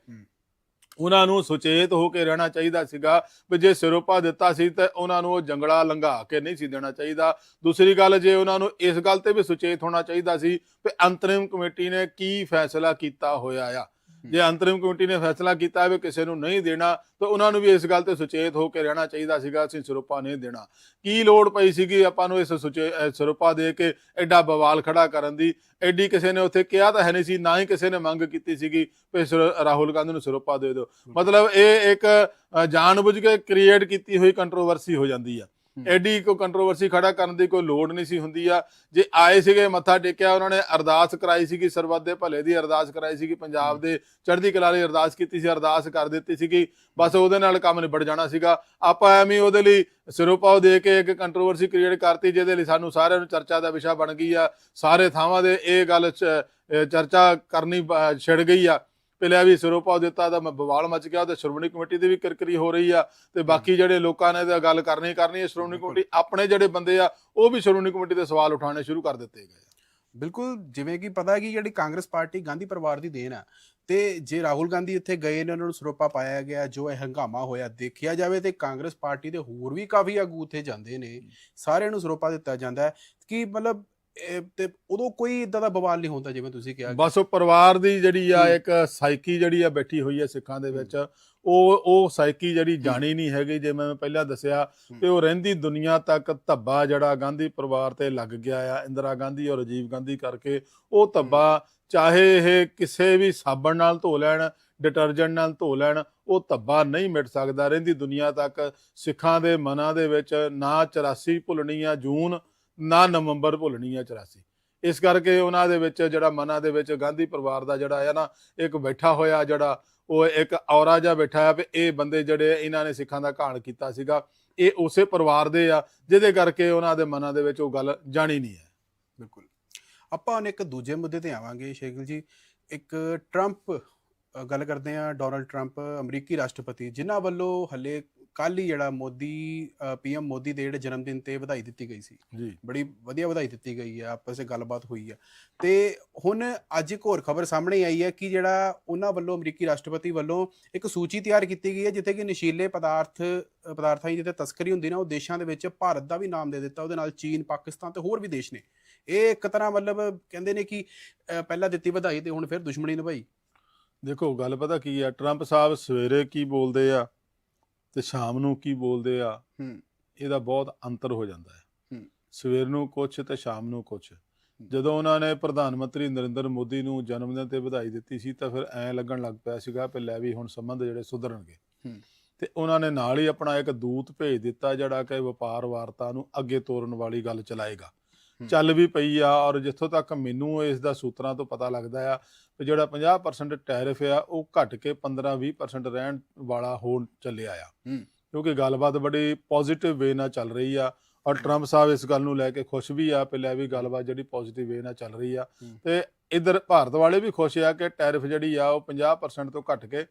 B: ਉਹਨਾਂ ਨੂੰ ਸੁਚੇਤ ਹੋ ਕੇ ਰਹਿਣਾ ਚਾਹੀਦਾ ਸੀਗਾ ਵੀ ਜੇ ਸਿਰੋਪਾ ਦਿੱਤਾ ਸੀ ਤੇ ਉਹਨਾਂ ਨੂੰ ਉਹ ਜੰਗਲਾ ਲੰਘਾ ਕੇ ਨਹੀਂ ਸੀ ਦੇਣਾ ਚਾਹੀਦਾ। ਦੂਸਰੀ ਗੱਲ ਜੇ ਉਹਨਾਂ ਨੂੰ ਇਸ ਗੱਲ ਤੇ ਵੀ ਸੁਚੇਤ ਹੋਣਾ ਚਾਹੀਦਾ ਸੀ ਵੀ ਅੰਤਰਿਮ ਕਮੇਟੀ ਨੇ ਕੀ ਫੈਸਲਾ ਕੀਤਾ ਹੋਇਆ ਆ ਜੇ ਅੰਤਰਿਮ ਕਮੇਟੀ ਨੇ ਫੈਸਲਾ ਕੀਤਾ ਵੀ ਕਿਸੇ ਨੂੰ ਨਹੀਂ ਦੇਣਾ ਤਾਂ ਉਹਨਾਂ ਨੂੰ ਵੀ ਇਸ ਗੱਲ ਤੇ ਸੁਚੇਤ ਹੋ ਕੇ ਰਹਿਣਾ ਚਾਹੀਦਾ ਸੀਗਾ ਅਸੀਂ ਸਿਰੋਪਾ ਨਹੀਂ ਦੇਣਾ। ਕੀ ਲੋੜ ਪਈ ਸੀਗੀ ਆਪਾਂ ਨੂੰ ਇਸ ਸੁਚੇ ਅਹ ਦੇ ਕੇ ਐਡਾ ਬਵਾਲ ਖੜਾ ਕਰਨ ਦੀ? ਐਡੀ ਕਿਸੇ ਨੇ ਉੱਥੇ ਕਿਹਾ ਤਾਂ ਹੈ ਨਹੀਂ ਸੀ ਨਾ ਹੀ ਕਿਸੇ ਨੇ ਮੰਗ ਕੀਤੀ ਸੀਗੀ ਵੀ ਸਿਰ- ਰਾਹੁਲ ਗਾਂਧੀ ਨੂੰ ਸਿਰੋਪਾ ਦੇ ਦਿਓ। ਮਤਲਬ ਇਹ ਇੱਕ ਅ, ਜਾਣਬੁੱਝ ਕੇ ਕ੍ਰੀਏਟ ਕੀਤੀ ਹੋਈ ਕੰਟਰੋਵਰਸੀ ਹੋ ਜਾਂਦੀ ਆ। ਐਡੀ ਕੋਈ ਕੰਟਰੋਵਰਸੀ ਖੜਾ ਕਰਨ ਦੀ ਕੋਈ ਲੋੜ ਨਹੀਂ ਸੀ ਹੁੰਦੀ ਆ। ਜੇ ਆਏ ਸੀਗੇ, ਮੱਥਾ ਟੇਕਿਆ, ਉਹਨਾਂ ਨੇ ਅਰਦਾਸ ਕਰਾਈ ਸੀਗੀ, ਸਰਬੱਤ ਦੇ ਭਲੇ ਦੀ ਅਰਦਾਸ ਕਰਾਈ ਸੀਗੀ, ਪੰਜਾਬ ਦੇ ਚੜ੍ਹਦੀ ਕਲਾ ਲਈ ਅਰਦਾਸ ਕੀਤੀ ਸੀ, ਅਰਦਾਸ ਕਰ ਦਿੱਤੀ ਸੀਗੀ। ਬਸ ਉਹਦੇ ਨਾਲ ਕੰਮ ਨਿਬੜ ਜਾਣਾ ਸੀਗਾ। ਆਪਾਂ ਐਵੇਂ ਉਹਦੇ ਲਈ ਸਿਰੋਪਾਓ ਦੇ ਕੇ ਇੱਕ ਕੰਟਰੋਵਰਸੀ ਕ੍ਰੀਏਟ ਕਰਤੀ, ਜਿਹਦੇ ਲਈ ਸਾਨੂੰ ਸਾਰਿਆਂ ਨੂੰ ਚਰਚਾ ਦਾ ਵਿਸ਼ਾ ਬਣ ਗਈ ਆ। ਸਾਰੇ ਥਾਵਾਂ ਦੇ ਇਹ ਗੱਲ ਚਰਚਾ ਕਰਨੀ ਛਿੜ ਗਈ ਆ। ਪਹਿਲਾਂ ਵੀ ਸਿਰੋਪਾਓ ਦਿੱਤਾ ਤਾਂ ਮੈਂ ਬਵਾਲ ਮਚ ਗਿਆ ਤੇ ਸ਼੍ਰੋਮਣੀ ਕਮੇਟੀ ਦੀ ਵੀ ਕਿਰਕਰੀ ਹੋ ਰਹੀ ਆ ਤੇ ਬਾਕੀ ਜਿਹੜੇ ਲੋਕਾਂ ਨੇ ਤਾਂ ਗੱਲ ਕਰਨੀ ਕਰਨੀ ਹੈ ਸ਼੍ਰੋਮਣੀ। ਕਮੇਟੀ ਆਪਣੇ ਜਿਹੜੇ ਬੰਦੇ ਆ ਉਹ ਵੀ ਸ਼੍ਰੋਮਣੀ ਕਮੇਟੀ ਦੇ ਸਵਾਲ ਉਠਾਉਣੇ ਸ਼ੁਰੂ ਕਰ ਦਿੱਤੇ ਗਏ
A: ਬਿਲਕੁਲ ਜਿਵੇਂ ਕਿ ਪਤਾ ਹੈ ਕਿ ਜਿਹੜੀ ਕਾਂਗਰਸ ਪਾਰਟੀ ਗਾਂਧੀ ਪਰਿਵਾਰ ਦੀ ਦੇਣ ਆ ਤੇ ਜੇ ਰਾਹੁਲ ਗਾਂਧੀ ਇੱਥੇ ਗਏ ਨੇ ਉਹਨਾਂ ਨੂੰ ਸਰੋਪਾ ਪਾਇਆ ਗਿਆ ਜੋ ਇਹ ਹੰਗਾਮਾ ਹੋਇਆ ਦੇਖਿਆ ਜਾਵੇ ਤੇ ਕਾਂਗਰਸ ਪਾਰਟੀ ਦੇ ਹੋਰ ਵੀ ਕਾਫੀ ਆਗੂ ਉੱਥੇ ਜਾਂਦੇ ਨੇ ਸਾਰਿਆਂ ਨੂੰ ਸਰੋਪਾ ਦਿੱਤਾ ਜਾਂਦਾ ਹੈ ਕਿ ਮਤਲਬ ਇਹ ਤੇ ਉਦੋਂ ਕੋਈ ਇਦਾਂ ਦਾ ਬਵਾਲ ਨਹੀਂ ਹੁੰਦਾ ਜਿਵੇਂ ਤੁਸੀਂ ਕਿਹਾ
B: ਬਸ ਉਹ ਪਰਿਵਾਰ ਦੀ ਜਿਹੜੀ ਆ। ਇੱਕ ਸਾਈਕੀ ਜਿਹੜੀ ਆ ਬੈਠੀ ਹੋਈ ਆ ਸਿੱਖਾਂ ਦੇ ਵਿੱਚ ਉਹ ਉਹ ਸਾਈਕੀ ਜਿਹੜੀ ਜਾਣੀ ਨਹੀਂ ਹੈਗੀ ਜਿਵੇਂ ਮੈਂ ਪਹਿਲਾਂ ਦੱਸਿਆ। ਤੇ ਉਹ ਰਹਿੰਦੀ ਦੁਨੀਆ ਤੱਕ ਧੱਬਾ ਜਿਹੜਾ ਗਾਂਧੀ ਪਰਿਵਾਰ ਤੇ ਲੱਗ ਗਿਆ ਆ ਇੰਦਰਾ ਗਾਂਧੀ ਔਰ ਰਾਜੀਵ ਗਾਂਧੀ ਕਰਕੇ ਉਹ ਧੱਬਾ ਚਾਹੇ ਇਹ ਕਿਸੇ ਵੀ ਸਾਬਣ ਨਾਲ ਧੋ ਲੈਣ ਡਿਟਰਜੈਂਟ ਨਾਲ ਧੋ ਲੈਣ ਉਹ ਧੱਬਾ ਨਹੀਂ ਮਿਟ ਸਕਦਾ ਰਹਿੰਦੀ ਦੁਨੀਆ ਤੱਕ ਸਿੱਖਾਂ ਦੇ ਮਨਾਂ ਦੇ ਵਿੱਚ ਨਾ 84 ਭੁੱਲਣੀ ਆ ਜੂਨ ਨਾ ਨਵੰਬਰ ਭੁੱਲਣੀ ਹੈ 84 ਇਸ ਕਰਕੇ ਉਹਨਾਂ ਦੇ ਵਿੱਚ ਜਿਹੜਾ ਮਨਾਂ ਦੇ ਵਿੱਚ ਗਾਂਧੀ ਪਰਿਵਾਰ ਦਾ ਜਿਹੜਾ ਹੈ ਨਾ, ਇੱਕ ਬੈਠਾ ਹੋਇਆ ਜਿਹੜਾ, ਉਹ ਇੱਕ ਔਰਾ ਜਿਹਾ ਬੈਠਾ ਹੈ ਵੀ ਇਹ ਬੰਦੇ ਜਿਹੜੇ ਇਹਨਾਂ ਨੇ ਸਿੱਖਾਂ ਦਾ ਘਾਣ ਕੀਤਾ ਸੀਗਾ, ਇਹ ਉਸੇ ਪਰਿਵਾਰ ਦੇ ਆ, ਜਿਹਦੇ ਕਰਕੇ ਉਹਨਾਂ ਦੇ ਮਨਾਂ ਦੇ ਵਿੱਚ ਉਹ ਗੱਲ ਜਾਣੀ ਨਹੀਂ ਹੈ।
A: ਬਿਲਕੁਲ। ਆਪਾਂ ਹੁਣ ਇੱਕ ਦੂਜੇ ਮੁੱਦੇ ਤੇ ਆਵਾਂਗੇ ਸ਼ੇਖਲ ਜੀ। ਇੱਕ ਟਰੰਪ ਗੱਲ ਕਰਦੇ ਆ ਡੋਨਲਡ ਟਰੰਪ, ਅਮਰੀਕੀ ਰਾਸ਼ਟਰਪਤੀ, ਜਿਨ੍ਹਾਂ ਵੱਲੋਂ ਹੱਲੇ ਕੱਲ ਹੀ ਜਿਹੜਾ ਮੋਦੀ ਪੀਐਮ ਮੋਦੀ ਦੇ ਜਿਹੜੇ ਜਨਮ ਦਿਨ ਤੇ ਵਧਾਈ ਦਿੱਤੀ ਗਈ ਸੀ।
B: ਜੀ।
A: ਬੜੀ ਵਧੀਆ ਵਧਾਈ ਦਿੱਤੀ ਗਈ ਹੈ ਆਪਸ ਵਿੱਚ ਗੱਲਬਾਤ ਹੋਈ ਹੈ ਤੇ ਹੁਣ ਅੱਜ ਇੱਕ ਹੋਰ ਖਬਰ ਸਾਹਮਣੇ ਆਈ ਹੈ ਕਿ ਜਿਹੜਾ ਉਹਨਾਂ ਵੱਲੋਂ ਅਮਰੀਕੀ ਰਾਸ਼ਟਰਪਤੀ ਵੱਲੋਂ ਇੱਕ ਸੂਚੀ ਤਿਆਰ ਕੀਤੀ ਗਈ ਹੈ ਜਿੱਥੇ ਕਿ ਨਸ਼ੀਲੇ ਪਦਾਰਥ ਪਦਾਰਥਾਂ ਦੀ ਜਿੱਥੇ ਤਸਕਰੀ ਹੁੰਦੀ ਨਾ ਉਹ ਦੇਸ਼ਾਂ ਦੇ ਵਿੱਚ ਭਾਰਤ ਦਾ ਵੀ ਨਾਮ ਦੇ ਦਿੱਤਾ ਉਹਦੇ ਨਾਲ ਚੀਨ ਪਾਕਿਸਤਾਨ ਤੇ ਹੋਰ ਵੀ ਦੇਸ਼ ਨੇ। ਇਹ ਇੱਕ ਤਰ੍ਹਾਂ ਮਤਲਬ ਕਹਿੰਦੇ ਨੇ ਕਿ ਪਹਿਲਾਂ ਦਿੱਤੀ ਵਧਾਈ ਤੇ ਹੁਣ ਫਿਰ ਦੁਸ਼ਮਣੀ ਨਿਭਾਈ।
B: ਦੇਖੋ ਗੱਲ ਪਤਾ ਕੀ ਆ ਟਰੰਪ ਸਾਹਿਬ ਸਵੇਰੇ ਕੀ ਬੋਲਦੇ ਆ? ਤੇ ਸ਼ਾਮ ਨੂੰ ਕੀ ਬੋਲਦੇ ਆ
A: ਹੂੰ
B: ਇਹਦਾ ਬਹੁਤ ਅੰਤਰ ਹੋ ਜਾਂਦਾ ਹੈ
A: ਹੂੰ।
B: ਸਵੇਰ ਨੂੰ ਕੁਛ ਤੇ ਸ਼ਾਮ ਨੂੰ ਕੁਛ ਜਦੋਂ ਉਹਨਾਂ ਨੇ ਪ੍ਰਧਾਨ ਮੰਤਰੀ ਨਰਿੰਦਰ ਮੋਦੀ ਨੂੰ ਜਨਮ ਦਿਨ ਤੇ ਵਧਾਈ ਦਿੱਤੀ ਸੀ ਤਾਂ ਫਿਰ ਐਂ ਲੱਗਣ ਲੱਗ ਪਿਆ ਸੀਗਾ ਕਿ ਲੈ ਵੀ ਹੁਣ ਸੰਬੰਧ ਜਿਹੜੇ ਸੁਧਰਨਗੇ
A: ਹੂੰ।
B: ਤੇ ਉਹਨਾਂ ਨੇ ਨਾਲ ਹੀ ਆਪਣਾ ਇੱਕ ਦੂਤ ਭੇਜ ਦਿੱਤਾ ਜਿਹੜਾ ਕਿ ਵਪਾਰ ਵਾਰਤਾ ਨੂੰ ਅੱਗੇ ਤੋਰਨ ਵਾਲੀ ਗੱਲ ਚਲਾਏਗਾ। ਚੱਲ ਵੀ ਪਈ ਆ ਔਰ ਜਿੱਥੋਂ ਤੱਕ ਮੈਨੂੰ ਇਸ ਦਾ ਸੂਤਰਾਂ ਤੋਂ ਪਤਾ ਲੱਗਦਾ ਆ ਕਿ ਜਿਹੜਾ 50% ਟੈਰਿਫ ਆ ਉਹ ਘਟ ਕੇ 15-20% ਰਹਿਣ ਵਾਲਾ ਹੋਣ ਚੱਲਿਆ ਆ। ਕਿਉਂਕਿ ਗੱਲਬਾਤ ਬੜੀ ਪੋਜ਼ਿਟਿਵ ਵੇ ਨਾਲ ਚੱਲ ਰਹੀ ਆ ਔਰ ਟਰੰਪ ਸਾਹਿਬ ਇਸ ਗੱਲ ਨੂੰ ਲੈ ਕੇ ਖੁਸ਼ ਵੀ ਆ ਪਹਿਲਾਂ ਵੀ ਗੱਲਬਾਤ ਜਿਹੜੀ ਪੋਜ਼ਿਟਿਵ ਵੇ ਨਾਲ ਚੱਲ ਰਹੀ ਆ। ਤੇ ਇਧਰ ਭਾਰਤ ਵਾਲੇ ਵੀ ਖੁਸ਼ ਆ ਕਿ ਟੈਰਿਫ ਜਿਹੜੀ ਆ ਉਹ 50% ਤੋਂ ਘਟ ਕੇ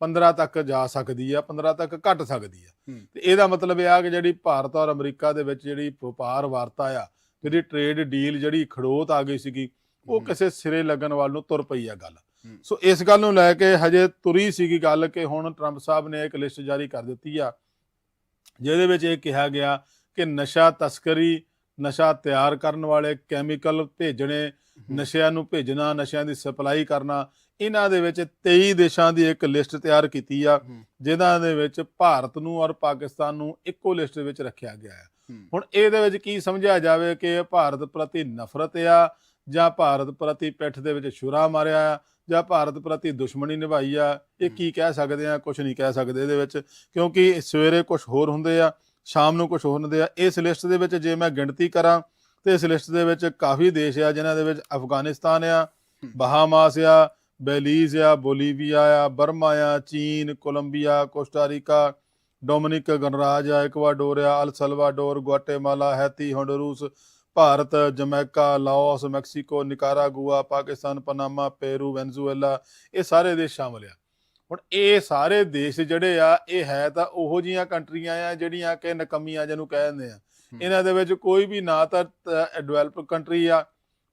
B: 15 ਤੱਕ ਜਾ ਸਕਦੀ ਆ 15 ਤੱਕ ਘਟ ਸਕਦੀ ਆ। ਤੇ ਇਹਦਾ ਮਤਲਬ ਇਹ ਆ ਕਿ ਜਿਹੜੀ ਭਾਰਤ ਔਰ ਅਮਰੀਕਾ ਦੇ ਵਿੱਚ ਜਿਹੜੀ ਵਪਾਰ ਵਾਰਤਾ ਆ ਜਿਹੜੀ ਟ੍ਰੇਡ ਡੀਲ ਜਿਹੜੀ ਖੜੋਤ ਆ ਗਈ ਸੀਗੀ ਉਹ। ਕਿਸੇ ਸਿਰੇ ਲੱਗਣ ਵੱਲ ਨੂੰ ਤੁਰ ਪਈ ਆ ਗੱਲ। ਸੋ ਇਸ ਗੱਲ ਨੂੰ ਲੈ ਕੇ ਹਜੇ ਤੁਰੀ ਸੀਗੀ ਗੱਲ ਕਿ ਹੁਣ ਟਰੰਪ ਸਾਹਿਬ ਨੇ ਇੱਕ ਲਿਸਟ ਜਾਰੀ ਕਰ ਦਿੱਤੀ ਆ ਜਿਹਦੇ ਵਿੱਚ ਇਹ ਕਿਹਾ ਗਿਆ ਕਿ ਨਸ਼ਾ ਤਸਕਰੀ ਨਸ਼ਾ ਤਿਆਰ ਕਰਨ ਵਾਲੇ ਕੈਮੀਕਲ ਭੇਜਣੇ ਨਸ਼ਿਆਂ ਨੂੰ ਭੇਜਣਾ ਨਸ਼ਿਆਂ ਦੀ ਸਪਲਾਈ ਕਰਨਾ ਇਹਨਾਂ ਦੇ ਵਿੱਚ 23 ਦੇਸ਼ਾਂ ਦੀ ਇੱਕ ਲਿਸਟ ਤਿਆਰ ਕੀਤੀ ਆ। ਜਿਨ੍ਹਾਂ ਦੇ ਵਿੱਚ ਭਾਰਤ ਨੂੰ ਔਰ ਪਾਕਿਸਤਾਨ ਨੂੰ ਇੱਕੋ ਲਿਸਟ ਵਿੱਚ ਰੱਖਿਆ ਗਿਆ ਹੈ। ਹੁਣ ਇਹਦੇ ਵਿੱਚ ਕੀ ਸਮਝਿਆ ਜਾਵੇ ਕਿ ਭਾਰਤ ਪ੍ਰਤੀ ਨਫ਼ਰਤ ਆ ਜਾਂ ਭਾਰਤ ਪ੍ਰਤੀ ਪਿੱਠ ਦੇ ਵਿੱਚ ਛੁਰਾ ਮਾਰਿਆ ਆ ਜਾਂ ਭਾਰਤ ਪ੍ਰਤੀ ਦੁਸ਼ਮਣੀ ਨਿਭਾਈ ਆ ਇਹ ਕੀ ਕਹਿ ਸਕਦੇ ਆ ਕੁਝ ਨਹੀਂ ਕਹਿ ਸਕਦੇ ਇਹਦੇ ਵਿੱਚ ਕਿਉਂਕਿ ਸਵੇਰੇ ਕੁਝ ਹੋਰ ਹੁੰਦੇ ਆ ਸ਼ਾਮ ਨੂੰ ਕੁਝ ਹੋਰ ਹੁੰਦੇ ਆ ਇਸ ਲਿਸਟ ਦੇ ਵਿੱਚ ਜੇ ਮੈਂ ਗਿਣਤੀ ਕਰਾਂ ਤੇ ਇਸ ਲਿਸਟ ਦੇ ਵਿੱਚ ਕਾਫੀ ਦੇਸ਼ ਆ ਜਿਨ੍ਹਾਂ ਦੇ ਵਿੱਚ ਅਫਗਾਨਿਸਤਾਨ ਆ ਬਹਾਮਾਸ ਆ ਬੈਲੀਜ਼ ਆ ਬੋਲੀਵੀਆ ਆ ਬਰਮਾ ਆ ਚੀਨ ਕੋਲੰਬੀਆ ਕੋਸਟਾਰੀਕਾ ਡੋਮਿਨਿਕ ਗਣਰਾਜ ਆ ਇਕਵਾਡੋਰ ਆ El Salvador Guatemala Haiti Honduras Bharat Jamaica Laos Mexico Nicaragua Pakistan Panama Peru Venezuela ਇਹ ਸਾਰੇ ਦੇਸ਼ ਸ਼ਾਮਲ ਆ। ਹੁਣ ਇਹ ਸਾਰੇ ਦੇਸ਼ ਜਿਹੜੇ ਆ ਇਹ ਹੈ ਤਾਂ ਉਹੋ ਜੀਆਂ ਕੰਟਰੀਆਂ ਆ ਜਿਹੜੀਆਂ ਕਿ ਨਕਮੀਆਂ ਜਿਹਨੂੰ ਕਹਿ ਦਿੰਦੇ ਆ ਇਹਨਾਂ ਦੇ ਵਿੱਚ ਕੋਈ ਵੀ ਨਾ ਤਾਂ ਡਿਵੈਲਪ ਕੰਟਰੀ ਆ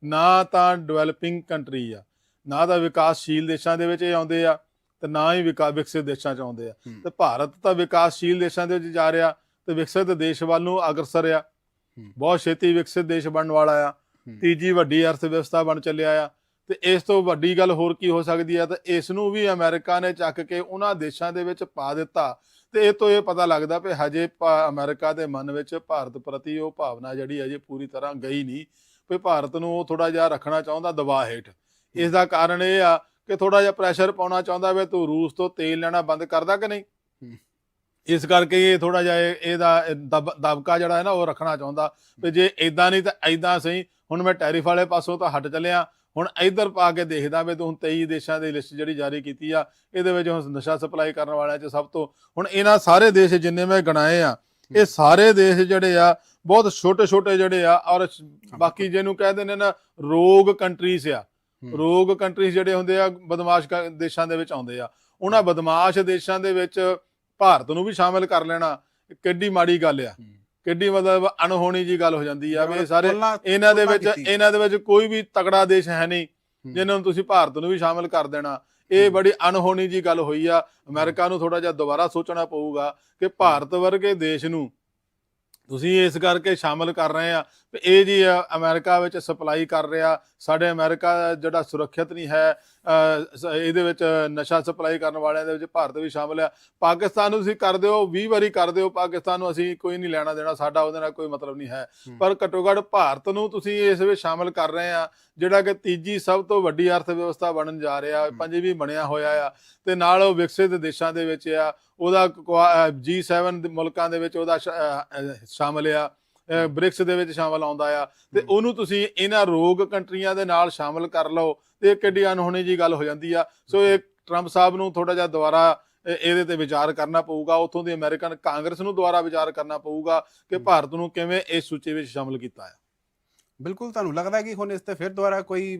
B: ਨਾ ਤਾਂ ਡਿਵੈਲਪਿੰਗ ਕੰਟਰੀ ਆ। ਨਾ ਤਾਂ ਵਿਕਾਸਸ਼ੀਲ ਦੇਸ਼ਾਂ ਦੇ ਵਿੱਚ ਇਹ ਆਉਂਦੇ ਆ ਤੇ ਨਾ ਹੀ ਵਿਕਾ ਵਿਕਸਿਤ ਦੇਸ਼ਾਂ 'ਚ ਆਉਂਦੇ ਆ। ਤੇ ਭਾਰਤ ਤਾਂ ਵਿਕਾਸਸ਼ੀਲ ਦੇਸ਼ਾਂ ਦੇ ਵਿੱਚ ਜਾ ਰਿਹਾ ਤੇ ਵਿਕਸਿਤ ਦੇਸ਼ ਵੱਲ ਨੂੰ ਅਗਰਸਰ ਆ। ਬਹੁਤ ਛੇਤੀ ਵਿਕਸਿਤ ਦੇਸ਼ ਬਣਨ ਵਾਲਾ ਆ। ਤੀਜੀ ਵੱਡੀ ਅਰਥ ਵਿਵਸਥਾ ਬਣ ਚੱਲਿਆ ਆ। ਤੇ ਇਸ ਤੋਂ ਵੱਡੀ ਗੱਲ ਹੋਰ ਕੀ ਹੋ ਸਕਦੀ ਆ? ਤਾਂ ਇਸ ਨੂੰ ਵੀ ਅਮਰੀਕਾ ਨੇ ਚੱਕ ਕੇ ਉਹਨਾਂ ਦੇਸ਼ਾਂ ਦੇ ਵਿੱਚ ਪਾ ਦਿੱਤਾ। ਤੇ ਇਹ ਤੋਂ ਇਹ ਪਤਾ ਲੱਗਦਾ ਵੀ ਹਜੇ ਅਮਰੀਕਾ ਦੇ ਮਨ ਵਿੱਚ ਭਾਰਤ ਪ੍ਰਤੀ ਉਹ ਭਾਵਨਾ ਜਿਹੜੀ ਅਜੇ ਪੂਰੀ ਤਰ੍ਹਾਂ ਗਈ ਨਹੀਂ ਵੀ ਭਾਰਤ ਨੂੰ ਉਹ ਥੋੜਾ ਜਿਹਾ ਰੱਖਣਾ ਚਾਹੁੰਦਾ ਦਬਾਅ ਹੇਠ। ਇਸ ਦਾ ਕਾਰਨ ਇਹ ਆ ਕਿ ਥੋੜਾ ਜਿਹਾ ਪ੍ਰੈਸ਼ਰ ਪਾਉਣਾ ਚਾਹੁੰਦਾ ਵੀ ਤੂੰ ਰੂਸ ਤੋਂ ਤੇਲ ਲੈਣਾ ਬੰਦ ਕਰਦਾ ਕਿ ਨਹੀਂ। ਇਸ ਕਰਕੇ ਇਹ ਥੋੜਾ ਜਿਹਾ ਇਹ- ਇਹਦਾ ਦਬ- ਦਬਕਾ ਜਿਹੜਾ ਹੈ ਨਾ ਉਹ ਰੱਖਣਾ ਚਾਹੁੰਦਾ। ਵੀ ਜੇ ਇਦਾਂ ਨਹੀਂ ਤਾਂ ਇਦਾਂ ਸਹੀ ਹੁਣ ਮੈਂ ਟੈਰਿਫ ਵਾਲੇ ਪਾਸੋਂ ਤਾਂ ਹਟ ਚੱਲਿਆ। ਹੁਣ ਇੱਧਰ ਪਾ ਕੇ ਦੇਖਦਾ ਵੀ ਤੂੰ ਹੁਣ 23 ਦੇਸ਼ਾਂ ਦੀ ਲਿਸਟ ਜਿਹੜੀ ਜਾਰੀ ਕੀਤੀ ਆ ਇਹਦੇ ਵਿੱਚ ਹੁਣ ਨਸ਼ਾ ਸਪਲਾਈ ਕਰਨ ਵਾਲਿਆਂ 'ਚ ਸਭ ਤੋਂ ਹੁਣ ਇਹਨਾਂ ਸਾਰੇ ਦੇਸ਼ ਜਿੰਨੇ ਮੈਂ ਗਣਾਏ ਆ ਇਹ ਸਾਰੇ ਦੇਸ਼ ਜਿਹੜੇ ਆ ਬਹੁਤ ਛੋਟੇ ਛੋਟੇ ਜਿਹੜੇ ਆ ਔਰ ਬਾਕੀ ਜਿਹਨੂੰ ਕਹਿੰਦੇ ਨੇ ਨਾ ਰੋਗ ਕੰਟਰੀਜ਼ ਆ।
A: ਹੂੰ।
B: ਰੋਗ ਕੰਟਰੀਜ਼ ਜਿਹੜੇ ਹੁੰਦੇ ਆ ਬਦਮਾਸ਼ ਕ- ਦੇਸ਼ਾਂ ਦੇ ਵਿੱਚ ਆਉਂਦੇ ਆ। ਉਹਨਾਂ ਬਦਮਾਸ਼ ਦੇਸ਼ਾਂ ਦੇ ਵਿੱਚ ਭਾਰਤ ਨੂੰ ਵੀ ਸ਼ਾਮਿਲ ਕਰ ਲੈਣਾ ਕਿੱਡੀ ਮਾੜੀ ਗੱਲ ਆ। ਕਿੱਡੀ ਮਤਲਬ ਅਣਹੋਣੀ ਜੀ ਗੱਲ ਹੋ ਜਾਂਦੀ ਆ ਵੀ ਸਾਰੇ ਇਹਨਾਂ ਦੇ ਵਿੱਚ। ਇਹਨਾਂ ਦੇ ਵਿੱਚ ਕੋਈ ਵੀ ਤਕੜਾ ਦੇਸ਼ ਹੈ ਨਹੀਂ। ਜਿਹਨਾਂ ਨੂੰ ਤੁਸੀਂ ਭਾਰਤ ਨੂੰ ਵੀ ਸ਼ਾਮਿਲ ਕਰ ਦੇਣਾ ਇਹ। ਬੜੀ ਅਣਹੋਣੀ ਜੀ ਗੱਲ ਹੋਈ ਆ ਅਮਰੀਕਾ ਨੂੰ ਥੋੜਾ ਜਿਹਾ ਦੁਬਾਰਾ ਸੋਚਣਾ ਪਊਗਾ ਕਿ ਭਾਰਤ ਵਰਗੇ ਦੇਸ਼ ਨੂੰ ਤੁਸੀਂ ਇਸ ਕਰਕੇ ਸ਼ਾਮਿਲ ਕਰ ਰਹੇ ਆ ਵੀ ਇਹ ਜੀ ਅਮਰੀਕਾ ਵਿੱਚ ਸਪਲਾਈ ਕਰ ਰਿਹਾ। ਸਾਡੇ ਅਮਰੀਕਾ ਜਿਹੜਾ ਸੁਰੱਖਿਅਤ ਨਹੀਂ ਹੈ ਇਹਦੇ ਵਿੱਚ ਨਸ਼ਾ ਸਪਲਾਈ ਕਰਨ ਵਾਲਿਆਂ ਦੇ ਵਿੱਚ ਭਾਰਤ ਵੀ ਸ਼ਾਮਿਲ ਆ। ਪਾਕਿਸਤਾਨ ਨੂੰ ਤੁਸੀਂ ਕਰ ਦਿਓ 20 ਵਾਰੀ ਕਰ ਦਿਓ। ਪਾਕਿਸਤਾਨ ਨੂੰ ਅਸੀਂ ਕੋਈ ਨਹੀਂ ਲੈਣਾ ਦੇਣਾ ਸਾਡਾ ਉਹਦੇ ਨਾਲ ਕੋਈ ਮਤਲਬ ਨਹੀਂ ਹੈ।
A: ਹੂੰ।
B: ਪਰ ਘੱਟੋ ਘੱਟ ਭਾਰਤ ਨੂੰ ਤੁਸੀਂ ਇਸ ਵਿੱਚ ਸ਼ਾਮਿਲ ਕਰ ਰਹੇ ਆ। ਜਿਹੜਾ ਕਿ ਤੀਜੀ ਸਭ ਤੋਂ ਵੱਡੀ ਅਰਥ ਵਿਵਸਥਾ ਬਣਨ ਜਾ ਰਿਹਾ। ਪੰਜਵੀਂ ਬਣਿਆ ਹੋਇਆ ਆ ਤੇ ਨਾਲ ਉਹ ਵਿਕਸਿਤ ਦੇਸ਼ਾਂ ਦੇ ਵਿੱਚ ਆ ਉਹਦਾ G7 ਮੁਲਕਾਂ ਦੇ ਵਿੱਚ ਉਹਦਾ ਸ਼ਾਮਲ ਆ ਬ੍ਰਿਕਸ ਦੇ ਵਿੱਚ ਸ਼ਾਮਲ ਆਉਂਦਾ ਆ ਤੇ। ਉਹਨੂੰ ਤੁਸੀਂ ਇਹਨਾਂ ਰੋਗ ਕੰਟਰੀਆਂ ਦੇ ਨਾਲ ਸ਼ਾਮਲ ਕਰ ਲਓ ਤੇ ਕਿੱਡੀ ਅਨਹੋਣੀ ਜੀ ਗੱਲ ਹੋ ਜਾਂਦੀ ਆ ਸੋ ਇਹ ਟਰੰਪ ਸਾਹਿਬ ਨੂੰ ਥੋੜਾ ਜਿਹਾ ਦੁਬਾਰਾ ਇਹ- ਇਹਦੇ ਤੇ ਵਿਚਾਰ ਕਰਨਾ ਪਊਗਾ ਉੱਥੋਂ ਦੀ ਅਮਰੀਕਨ ਕਾਂਗਰਸ ਨੂੰ ਦੁਬਾਰਾ ਵਿਚਾਰ ਕਰਨਾ ਪਊਗਾ ਕਿ। ਭਾਰਤ ਨੂੰ ਕਿਵੇਂ ਇਸ ਸੂਚੀ ਵਿੱਚ ਸ਼ਾਮਲ ਕੀਤਾ ਹੈ
A: ਬਿਲਕੁਲ ਤੁਹਾਨੂੰ ਲੱਗਦਾ ਕਿ ਹੁਣ ਇਸ ਤੇ ਫਿਰ ਦੁਬਾਰਾ ਕੋਈ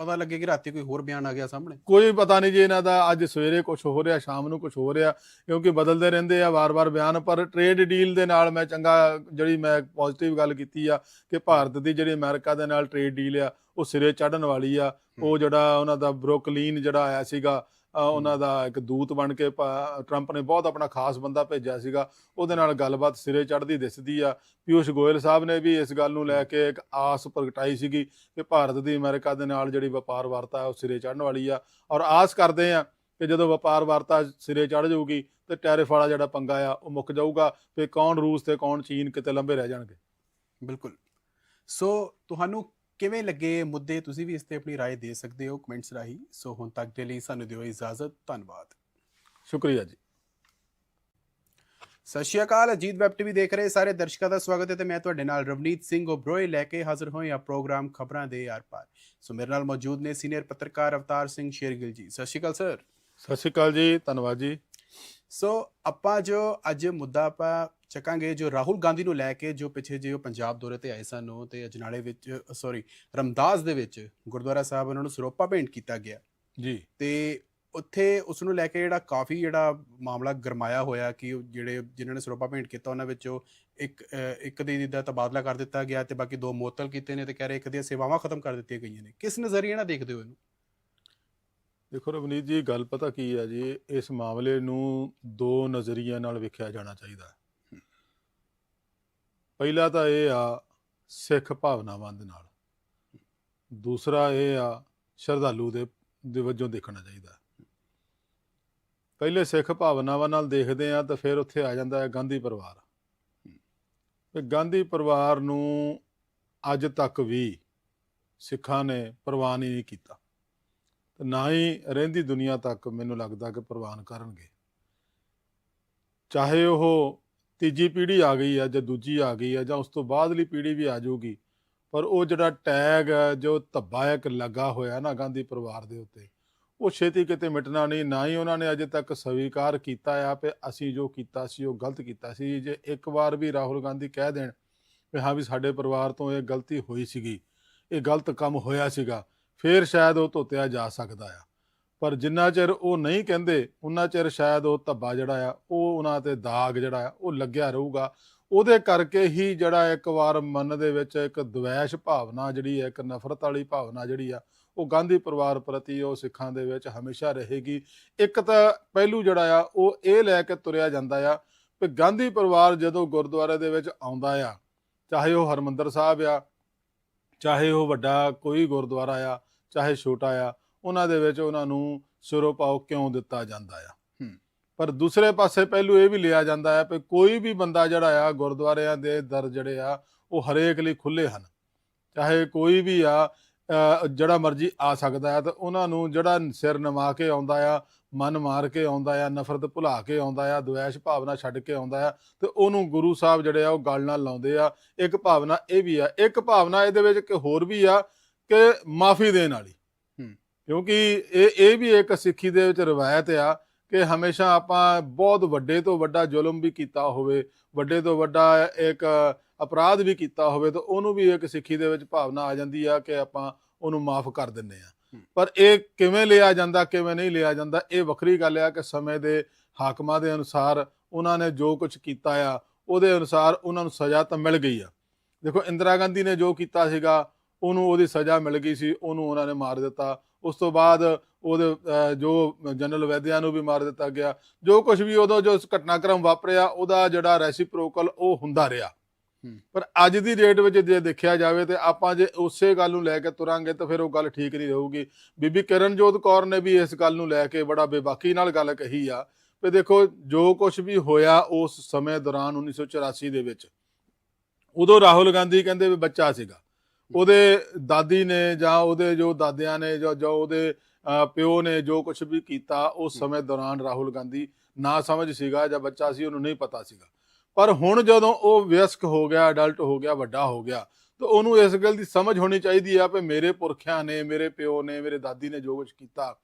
A: ਪਤਾ ਲੱਗੇ ਕਿ ਰਾਤੀ ਕੋਈ ਹੋਰ ਬਿਆਨ ਆ ਗਿਆ ਸਾਹਮਣੇ?
B: ਕੋਈ ਪਤਾ ਨਹੀਂ ਜੀ ਇਹਨਾਂ ਦਾ ਅੱਜ ਸਵੇਰੇ ਕੁਝ ਹੋ ਰਿਹਾ ਸ਼ਾਮ ਨੂੰ ਕੁਝ ਹੋ ਰਿਹਾ ਕਿਉਂਕਿ ਬਦਲਦੇ ਰਹਿੰਦੇ ਆ ਵਾਰ-ਵਾਰ ਬਿਆਨ ਪਰ ਟ੍ਰੇਡ ਡੀਲ ਦੇ ਨਾਲ ਮੈਂ ਚੰਗਾ ਜਿਹੜੀ ਮੈਂ ਪੋਜ਼ਿਟਿਵ ਗੱਲ ਕੀਤੀ ਆ ਕਿ ਭਾਰਤ ਦੀ ਜਿਹੜੀ ਅਮਰੀਕਾ ਦੇ ਨਾਲ ਟ੍ਰੇਡ ਡੀਲ ਆ ਉਹ ਸਿਰੇ ਚੜਨ ਵਾਲੀ ਆ। ਉਹ ਜਿਹੜਾ ਉਹਨਾਂ ਦਾ ਬਰੋਕਲੀਨ ਜਿਹੜਾ ਆਇਆ ਸੀਗਾ ਉਹਨਾਂ ਦਾ ਇੱਕ ਦੂਤ ਬਣ ਕੇ ਟਰੰਪ ਨੇ ਬਹੁਤ ਆਪਣਾ ਖਾਸ ਬੰਦਾ ਭੇਜਿਆ ਸੀਗਾ। ਉਹਦੇ ਨਾਲ ਗੱਲਬਾਤ ਸਿਰੇ ਚੜਦੀ ਦਿਸਦੀ ਆ। ਪਿਊਸ਼ ਗੋਇਲ ਸਾਹਿਬ ਨੇ ਵੀ ਇਸ ਗੱਲ ਨੂੰ ਲੈ ਕੇ ਇੱਕ ਆਸ ਪ੍ਰਗਟਾਈ ਸੀਗੀ ਕਿ ਭਾਰਤ ਦੀ ਅਮਰੀਕਾ ਦੇ ਨਾਲ ਜਿਹੜੀ ਵਪਾਰ ਵਾਰਤਾ ਹੈ ਉਹ ਸਿਰੇ ਚੜਨ ਵਾਲੀ ਆ। ਔਰ ਆਸ ਕਰਦੇ ਆ ਕਿ ਜਦੋਂ ਵਪਾਰ ਵਾਰਤਾ ਸਿਰੇ ਚੜ ਜਾਊਗੀ ਤੇ ਟੈਰਿਫ ਵਾਲਾ ਜਿਹੜਾ ਪੰਗਾ ਆ ਉਹ ਮੁੱਕ ਜਾਊਗਾ ਤੇ ਕੌਣ ਰੂਸ ਤੇ ਕੌਣ ਚੀਨ ਕਿਤੇ ਲੰਬੇ ਰਹਿ ਜਾਣਗੇ।
A: ਬਿਲਕੁਲ। ਸੋ ਤੁਹਾਨੂੰ ਕਿਵੇਂ ਲੱਗੇ ਇਹ ਮੁੱਦੇ ਤੁਸੀਂ ਵੀ ਇਸ ਤੇ ਆਪਣੀ رائے ਦੇ ਸਕਦੇ ਹੋ ਕਮੈਂਟਸ ਰਾਹੀਂ ਸੋ ਹੁਣ ਤੱਕ ਦੇ ਲਈ ਸਾਨੂੰ ਦਿਓ ਇਜਾਜ਼ਤ ਧੰਨਵਾਦ
B: ਸ਼ੁਕਰੀਆ ਜੀ
A: ਸਤਿ ਸ਼੍ਰੀ ਅਕਾਲ ਅਜੀਤ ਵੈਬ ਟੀਵੀ ਦੇਖ ਰਹੇ ਸਾਰੇ ਦਰਸ਼ਕਾਂ ਦਾ ਸਵਾਗਤ ਹੈ ਤੇ ਮੈਂ ਤੁਹਾਡੇ ਨਾਲ ਰਵਨੀਤ ਸਿੰਘ ਓਬਰੋਏ ਲੈ ਕੇ ਹਾਜ਼ਰ ਹੋਏ ਆ ਪ੍ਰੋਗਰਾਮ ਖਬਰਾਂ ਦੇ ਆਰ ਪਾਰ ਸੋ ਮੇਰੇ ਨਾਲ ਮੌਜੂਦ ਨੇ ਸੀਨੀਅਰ ਪੱਤਰਕਾਰ ਅਵਤਾਰ ਸਿੰਘ ਸ਼ੇਰਗਿਲ ਜੀ ਸਤਿ ਸ਼੍ਰੀ ਅਕਾਲ ਸਰ
B: ਸਤਿ ਸ਼੍ਰੀ ਅਕਾਲ ਜੀ ਧੰਨਵਾਦ ਜੀ
A: ਸੋ ਆਪਾਂ ਜੋ ਅੱਜ ਮੁੱਦਾ ਆਪਾਂ ਚੱਕਾਂਗੇ ਜੋ ਰਾਹੁਲ ਗਾਂਧੀ ਨੂੰ ਲੈ ਕੇ ਜੋ ਪਿੱਛੇ ਜੇ ਉਹ ਪੰਜਾਬ ਦੌਰੇ ਤੇ ਆਏ ਸਨ ਉਹ ਤੇ ਅਜਨਾਲੇ ਵਿੱਚ ਸੌਰੀ ਰਮਦਾਸ ਦੇ ਵਿੱਚ ਗੁਰਦੁਆਰਾ ਸਾਹਿਬ ਉਹਨਾਂ ਨੂੰ ਸਰੋਪਾ ਭੇਂਟ ਕੀਤਾ ਗਿਆ।
B: ਜੀ।
A: ਤੇ ਉੱਥੇ ਉਸ ਨੂੰ ਲੈ ਕੇ ਜਿਹੜਾ ਕਾਫੀ ਜਿਹੜਾ ਮਾਮਲਾ ਗਰਮਾਇਆ ਹੋਇਆ ਕਿ ਉਹ ਜਿਹੜੇ ਜਿਨ੍ਹਾਂ ਨੇ ਸਰੋਪਾ ਭੇਂਟ ਕੀਤਾ ਉਹਨਾਂ ਵਿੱਚੋਂ ਇੱਕ ਇੱਕ ਦੀ ਦਾ ਤਬਾਦਲਾ ਕਰ ਦਿੱਤਾ ਗਿਆ ਤੇ ਬਾਕੀ ਦੋ ਮੁਅੱਤਲ ਕੀਤੇ ਨੇ ਤੇ ਕਹਿ ਰਹੇ ਇੱਕ ਦੀਆਂ ਸੇਵਾਵਾਂ ਖਤਮ ਕਰ ਦਿੱਤੀਆਂ ਗਈਆਂ ਨੇ। ਕਿਸ ਨਜ਼ਰੀਏ ਨਾਲ ਦੇਖਦੇ ਹੋ ਇਹਨੂੰ?
B: ਦੇਖੋ ਰਵਨੀਤ ਜੀ, ਗੱਲ ਪਤਾ ਕੀ ਹੈ ਜੀ, ਇਸ ਮਾਮਲੇ ਨੂੰ ਦੋ ਨਜ਼ਰੀਆਂ ਨਾਲ ਵੇਖਿਆ ਜਾਣਾ ਚਾਹੀਦਾ ਹੈ। ਪਹਿਲਾ ਤਾਂ ਇਹ ਆ, ਸਿੱਖ ਭਾਵਨਾਵਾਂ ਦੇ ਨਾਲ। ਦੂਸਰਾ ਇਹ ਆ, ਸ਼ਰਧਾਲੂ ਦੇ ਦੇ ਵਜੋਂ ਦੇਖਣਾ ਚਾਹੀਦਾ ਪਹਿਲੇ ਸਿੱਖ ਭਾਵਨਾਵਾਂ ਨਾਲ ਦੇਖਦੇ ਆ ਤਾਂ ਫਿਰ ਉੱਥੇ ਆ ਜਾਂਦਾ ਹੈ ਗਾਂਧੀ ਪਰਿਵਾਰ। ਤੇ ਗਾਂਧੀ ਪਰਿਵਾਰ ਨੂੰ ਅੱਜ ਤੱਕ ਵੀ ਸਿੱਖਾਂ ਨੇ ਪ੍ਰਵਾਨ ਹੀ ਨਹੀਂ ਕੀਤਾ। ਤੇ ਨਾ ਹੀ ਰਹਿੰਦੀ ਦੁਨੀਆ ਤੱਕ ਮੈਨੂੰ ਲੱਗਦਾ ਕਿ ਪ੍ਰਵਾਨ ਕਰਨਗੇ। ਚਾਹੇ ਉਹ ਤੀਜੀ ਪੀੜ੍ਹੀ ਆ ਗਈ ਆ ਜਾਂ ਦੂਜੀ ਆ ਗਈ ਆ ਜਾਂ ਉਸ ਤੋਂ ਬਾਅਦਲੀ ਪੀੜ੍ਹੀ ਵੀ ਆ ਜਾਊਗੀ ਪਰ ਉਹ ਜਿਹੜਾ ਟੈਗ ਹੈ, ਜੋ ਧੱਬਾ ਇੱਕ ਲੱਗਾ ਹੋਇਆ ਨਾ ਗਾਂਧੀ ਪਰਿਵਾਰ ਦੇ ਉੱਤੇ ਉਹ ਛੇਤੀ ਕਿਤੇ ਮਿਟਣਾ ਨਹੀਂ ਨਾ ਹੀ ਉਹਨਾਂ ਨੇ ਅਜੇ ਤੱਕ ਸਵੀਕਾਰ ਕੀਤਾ ਆ ਕਿ ਅਸੀਂ ਜੋ ਕੀਤਾ ਸੀ ਉਹ ਗਲਤ ਕੀਤਾ ਸੀ। ਜੇ ਇੱਕ ਵਾਰ ਵੀ ਰਾਹੁਲ ਗਾਂਧੀ ਕਹਿ ਦੇਣ ਵੀ ਹਾਂ ਵੀ ਸਾਡੇ ਪਰਿਵਾਰ ਤੋਂ ਇਹ ਗਲਤੀ ਹੋਈ ਸੀਗੀ ਇਹ ਗਲਤ ਕੰਮ ਹੋਇਆ ਸੀਗਾ ਫਿਰ ਸ਼ਾਇਦ ਉਹ ਧੋਤਿਆ ਜਾ ਸਕਦਾ ਆ। ਪਰ ਜਿੰਨਾ ਚਿਰ ਉਹ ਨਹੀਂ ਕਹਿੰਦੇ ਉਹਨਾਂ ਚਿਰ ਸ਼ਾਇਦ ਉਹ ਧੱਬਾ ਜਿਹੜਾ ਆ, ਉਹ ਉਹਨਾਂ ਤੇ ਦਾਗ ਜਿਹੜਾ ਆ, ਉਹ ਲੱਗਿਆ ਰਹੂਗਾ। ਉਹਦੇ ਕਰਕੇ ਹੀ ਜਿਹੜਾ ਇੱਕ ਵਾਰ ਮਨ ਦੇ ਵਿੱਚ ਇੱਕ ਦਵੈਸ਼ ਭਾਵਨਾ ਜਿਹੜੀ ਹੈ ਇੱਕ ਨਫ਼ਰਤ ਵਾਲੀ ਭਾਵਨਾ ਜਿਹੜੀ ਆ, ਉਹ ਗਾਂਧੀ ਪਰਿਵਾਰ ਪ੍ਰਤੀ ਉਹ ਸਿੱਖਾਂ ਦੇ ਵਿੱਚ ਹਮੇਸ਼ਾ ਰਹੇਗੀ। ਇੱਕ ਤਾਂ ਪਹਿਲੂ ਜਿਹੜਾ ਆ, ਉਹ ਇਹ ਲੈ ਕੇ ਤੁਰਿਆ ਜਾਂਦਾ ਆ ਕਿ ਗਾਂਧੀ ਪਰਿਵਾਰ ਜਦੋਂ ਗੁਰਦੁਆਰੇ ਦੇ ਵਿੱਚ ਆਉਂਦਾ ਆ, ਚਾਹੇ ਉਹ ਹਰਮੰਦਰ ਸਾਹਿਬ ਆ, ਚਾਹੇ ਉਹ ਵੱਡਾ ਕੋਈ ਗੁਰਦੁਆਰਾ ਆ ਚਾਹੇ ਛੋਟਾ ਆ ਉਹਨਾਂ ਦੇ ਵਿੱਚ ਉਹਨਾਂ ਨੂੰ ਸਿਰੋਂ ਪਾਓ ਕਿਉਂ ਦਿੱਤਾ ਜਾਂਦਾ ਆ। ਪਰ ਦੂਸਰੇ ਪਾਸੇ ਪਹਿਲੂ ਇਹ ਵੀ ਲਿਆ ਜਾਂਦਾ ਹੈ ਕਿ ਕੋਈ ਵੀ ਬੰਦਾ ਜਿਹੜਾ ਆ ਗੁਰਦੁਆਰਿਆਂ ਦੇ ਦਰ ਜਿਹੜੇ ਆ ਉਹ ਹਰੇਕ ਲਈ ਖੁੱਲੇ ਹਨ। ਚਾਹੇ ਕੋਈ ਵੀ ਆ ਜਿਹੜਾ ਮਰਜ਼ੀ ਆ ਸਕਦਾ ਹੈ ਤਾਂ ਉਹਨਾਂ ਨੂੰ ਜਿਹੜਾ ਸਿਰ ਨਵਾ ਕੇ ਆਉਂਦਾ ਆ ਮਨ ਮਾਰ ਕੇ ਆਉਂਦਾ ਆ ਨਫ਼ਰਤ ਭੁਲਾ ਕੇ ਆਉਂਦਾ ਆ ਦੁਆਸ਼ ਭਾਵਨਾ ਛੱਡ ਕੇ ਆਉਂਦਾ ਆ ਤੇ ਉਹਨੂੰ ਗੁਰੂ ਸਾਹਿਬ ਜਿਹੜੇ ਆ ਉਹ ਗਲ ਨਾਲ ਲਾਉਂਦੇ ਆ। ਇੱਕ ਭਾਵਨਾ ਇਹ ਵੀ ਆ ਇੱਕ ਭਾਵਨਾ ਇਹਦੇ ਵਿੱਚ ਕਿ ਹੋਰ ਵੀ ਆ ਕਿ ਮਾਫੀ ਦੇਣ ਵਾਲੀ। ਕਿਉਂਕਿ ਇਹ ਇਹ ਵੀ ਇੱਕ ਸਿੱਖੀ ਦੇ ਵਿੱਚ ਰਵਾਇਤ ਆ ਕਿ ਹਮੇਸ਼ਾ ਆਪਾਂ ਬਹੁਤ ਵੱਡੇ ਤੋਂ ਵੱਡਾ ਜ਼ੁਲਮ ਵੀ ਕੀਤਾ ਹੋਵੇ ਵੱਡੇ ਤੋਂ ਵੱਡਾ ਇੱਕ ਅਪਰਾਧ ਵੀ ਕੀਤਾ ਹੋਵੇ ਤਾਂ ਉਹਨੂੰ ਵੀ ਇੱਕ ਸਿੱਖੀ ਦੇ ਵਿੱਚ ਭਾਵਨਾ ਆ ਜਾਂਦੀ ਆ ਕਿ ਆਪਾਂ ਉਹਨੂੰ ਮਾਫ ਕਰ ਦਿੰਨੇ ਆ। ਪਰ ਇਹ ਕਿਵੇਂ ਲਿਆ ਜਾਂਦਾ ਕਿਵੇਂ ਨਹੀਂ ਲਿਆ ਜਾਂਦਾ ਇਹ ਵੱਖਰੀ ਗੱਲ ਆ ਕਿ ਸਮੇਂ ਦੇ ਹਾਕਮਾਂ ਦੇ ਅਨੁਸਾਰ ਉਹਨਾਂ ਨੇ ਜੋ ਕੁਝ ਕੀਤਾ ਆ ਉਹਦੇ ਅਨੁਸਾਰ ਉਹਨਾਂ ਨੂੰ ਸਜ਼ਾ ਤਾਂ ਮਿਲ ਗਈ ਆ ਦੇਖੋ ਇੰਦਰਾ ਗਾਂਧੀ ਨੇ ਜੋ ਕੀਤਾ ਸੀਗਾ ਉਹਨੂੰ ਉਹਦੀ ਸਜ਼ਾ ਮਿਲ ਗਈ ਸੀ ਉਹਨੂੰ ਉਹਨਾਂ ਨੇ ਮਾਰ ਦਿੱਤਾ। ਉਸ ਤੋਂ ਬਾਅਦ ਉਹਦੇ ਜੋ ਜਨਰਲ ਵੈਦਿਆ ਨੂੰ ਵੀ ਮਾਰ ਦਿੱਤਾ ਗਿਆ। ਜੋ ਕੁਝ ਵੀ ਉਦੋਂ ਜੋ ਘਟਨਾਕ੍ਰਮ ਵਾਪਰਿਆ ਉਹਦਾ ਜਿਹੜਾ ਰੈਸਿਪਰੋਕਲ ਉਹ ਹੁੰਦਾ ਰਿਹਾ। ਪਰ ਅੱਜ ਦੀ ਡੇਟ ਵਿੱਚ ਜੇ ਦੇਖਿਆ ਜਾਵੇ ਤੇ ਆਪਾਂ ਜੇ ਉਸੇ ਗੱਲ ਨੂੰ ਲੈ ਕੇ ਤੁਰਾਂਗੇ ਤਾਂ ਫਿਰ ਉਹ ਗੱਲ ਠੀਕ ਨਹੀਂ ਰਹੂਗੀ। ਬੀਬੀ ਕਿਰਨਜੋਤ ਕੌਰ ਨੇ ਵੀ ਇਸ ਗੱਲ ਨੂੰ ਲੈ ਕੇ ਬੜਾ ਬੇਬਾਕੀ ਨਾਲ ਗੱਲ ਕਹੀ ਆ ਵੀ ਦੇਖੋ ਜੋ ਕੁਝ ਵੀ ਹੋਇਆ ਉਸ ਸਮੇਂ ਦੌਰਾਨ 1984 ਦੇ ਵਿੱਚ ਉਦੋਂ ਰਾਹੁਲ ਗਾਂਧੀ ਕਹਿੰਦੇ ਵੀ ਬੱਚਾ ਸੀਗਾ। ਉਹਦੇ ਦਾਦੀ ਨੇ ਜਾਂ ਉਹਦੇ ਜੋ ਦਾਦਿਆਂ ਨੇ ਜੋ ਜੋ ਉਹਦੇ ਪਿਓ ਨੇ ਜੋ ਕੁਝ ਵੀ ਕੀਤਾ ਉਸ ਸਮੇਂ ਦੌਰਾਨ ਰਾਹੁਲ ਗਾਂਧੀ ਨਾ ਸਮਝ ਸੀਗਾ ਜਾਂ ਬੱਚਾ ਸੀ ਉਹਨੂੰ ਨਹੀਂ ਪਤਾ ਸੀਗਾ। ਪਰ ਹੁਣ ਜਦੋਂ ਉਹ ਵਿਅਸਕ ਹੋ ਗਿਆ ਅਡਲਟ ਹੋ ਗਿਆ ਵੱਡਾ ਹੋ ਗਿਆ ਤਾਂ ਉਹਨੂੰ ਇਸ ਗੱਲ ਦੀ ਸਮਝ ਹੋਣੀ ਚਾਹੀਦੀ ਆ ਕਿ ਮੇਰੇ ਪੁਰਖਿਆਂ ਨੇ ਮੇਰੇ ਪਿਓ ਨੇ ਮੇਰੇ ਦਾਦੀ ਨੇ ਜੋ ਕੁਝ ਕੀਤਾ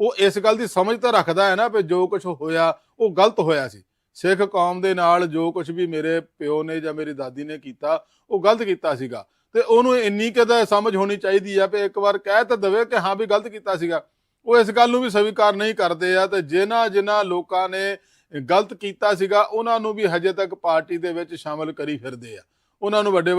B: ਉਹ ਇਸ ਗੱਲ ਦੀ ਸਮਝ ਤਾਂ ਰੱਖਦਾ ਹੈ ਨਾ ਕਿ ਜੋ ਕੁਝ ਹੋਇਆ ਉਹ ਗਲਤ ਹੋਇਆ ਸੀ। ਸਿੱਖ ਕੌਮ ਦੇ ਨਾਲ ਜੋ ਕੁਝ ਵੀ ਮੇਰੇ ਪਿਓ ਨੇ ਜਾਂ ਮੇਰੀ ਦਾਦੀ ਨੇ ਕੀਤਾ ਉਹ ਗਲਤ ਕੀਤਾ ਸੀਗਾ। ਤੇ ਉਹਨੂੰ ਇੰਨੀ ਕਦਾ ਸਮਝ ਹੋਣੀ ਚਾਹੀਦੀ ਆ ਕਿ ਇੱਕ ਵਾਰ ਕਹਿ ਤਾਂ ਦਵੇ ਕਿ ਹਾਂ ਵੀ ਗਲਤ ਕੀਤਾ ਸੀਗਾ। ਉਹ ਇਸ ਗੱਲ ਨੂੰ ਵੀ ਸਵੀਕਾਰ ਨਹੀਂ ਕਰਦੇ ਆ ਤੇ ਜਿਨ੍ਹਾਂ ਜਿਨ੍ਹਾਂ ਲੋਕਾਂ ਨੇ ਗਲਤ ਕੀਤਾ ਸੀਗਾ, ਉਹਨਾਂ ਨੂੰ ਵੀ ਹਜੇ ਤੱਕ ਪਾਰਟੀ ਦੇ ਵਿੱਚ ਸ਼ਾਮਲ ਕਰੀ ਫਿਰਦੇ ਆ। ਉਹਨਾਂ ਨੂੰ ਵੱਡੇ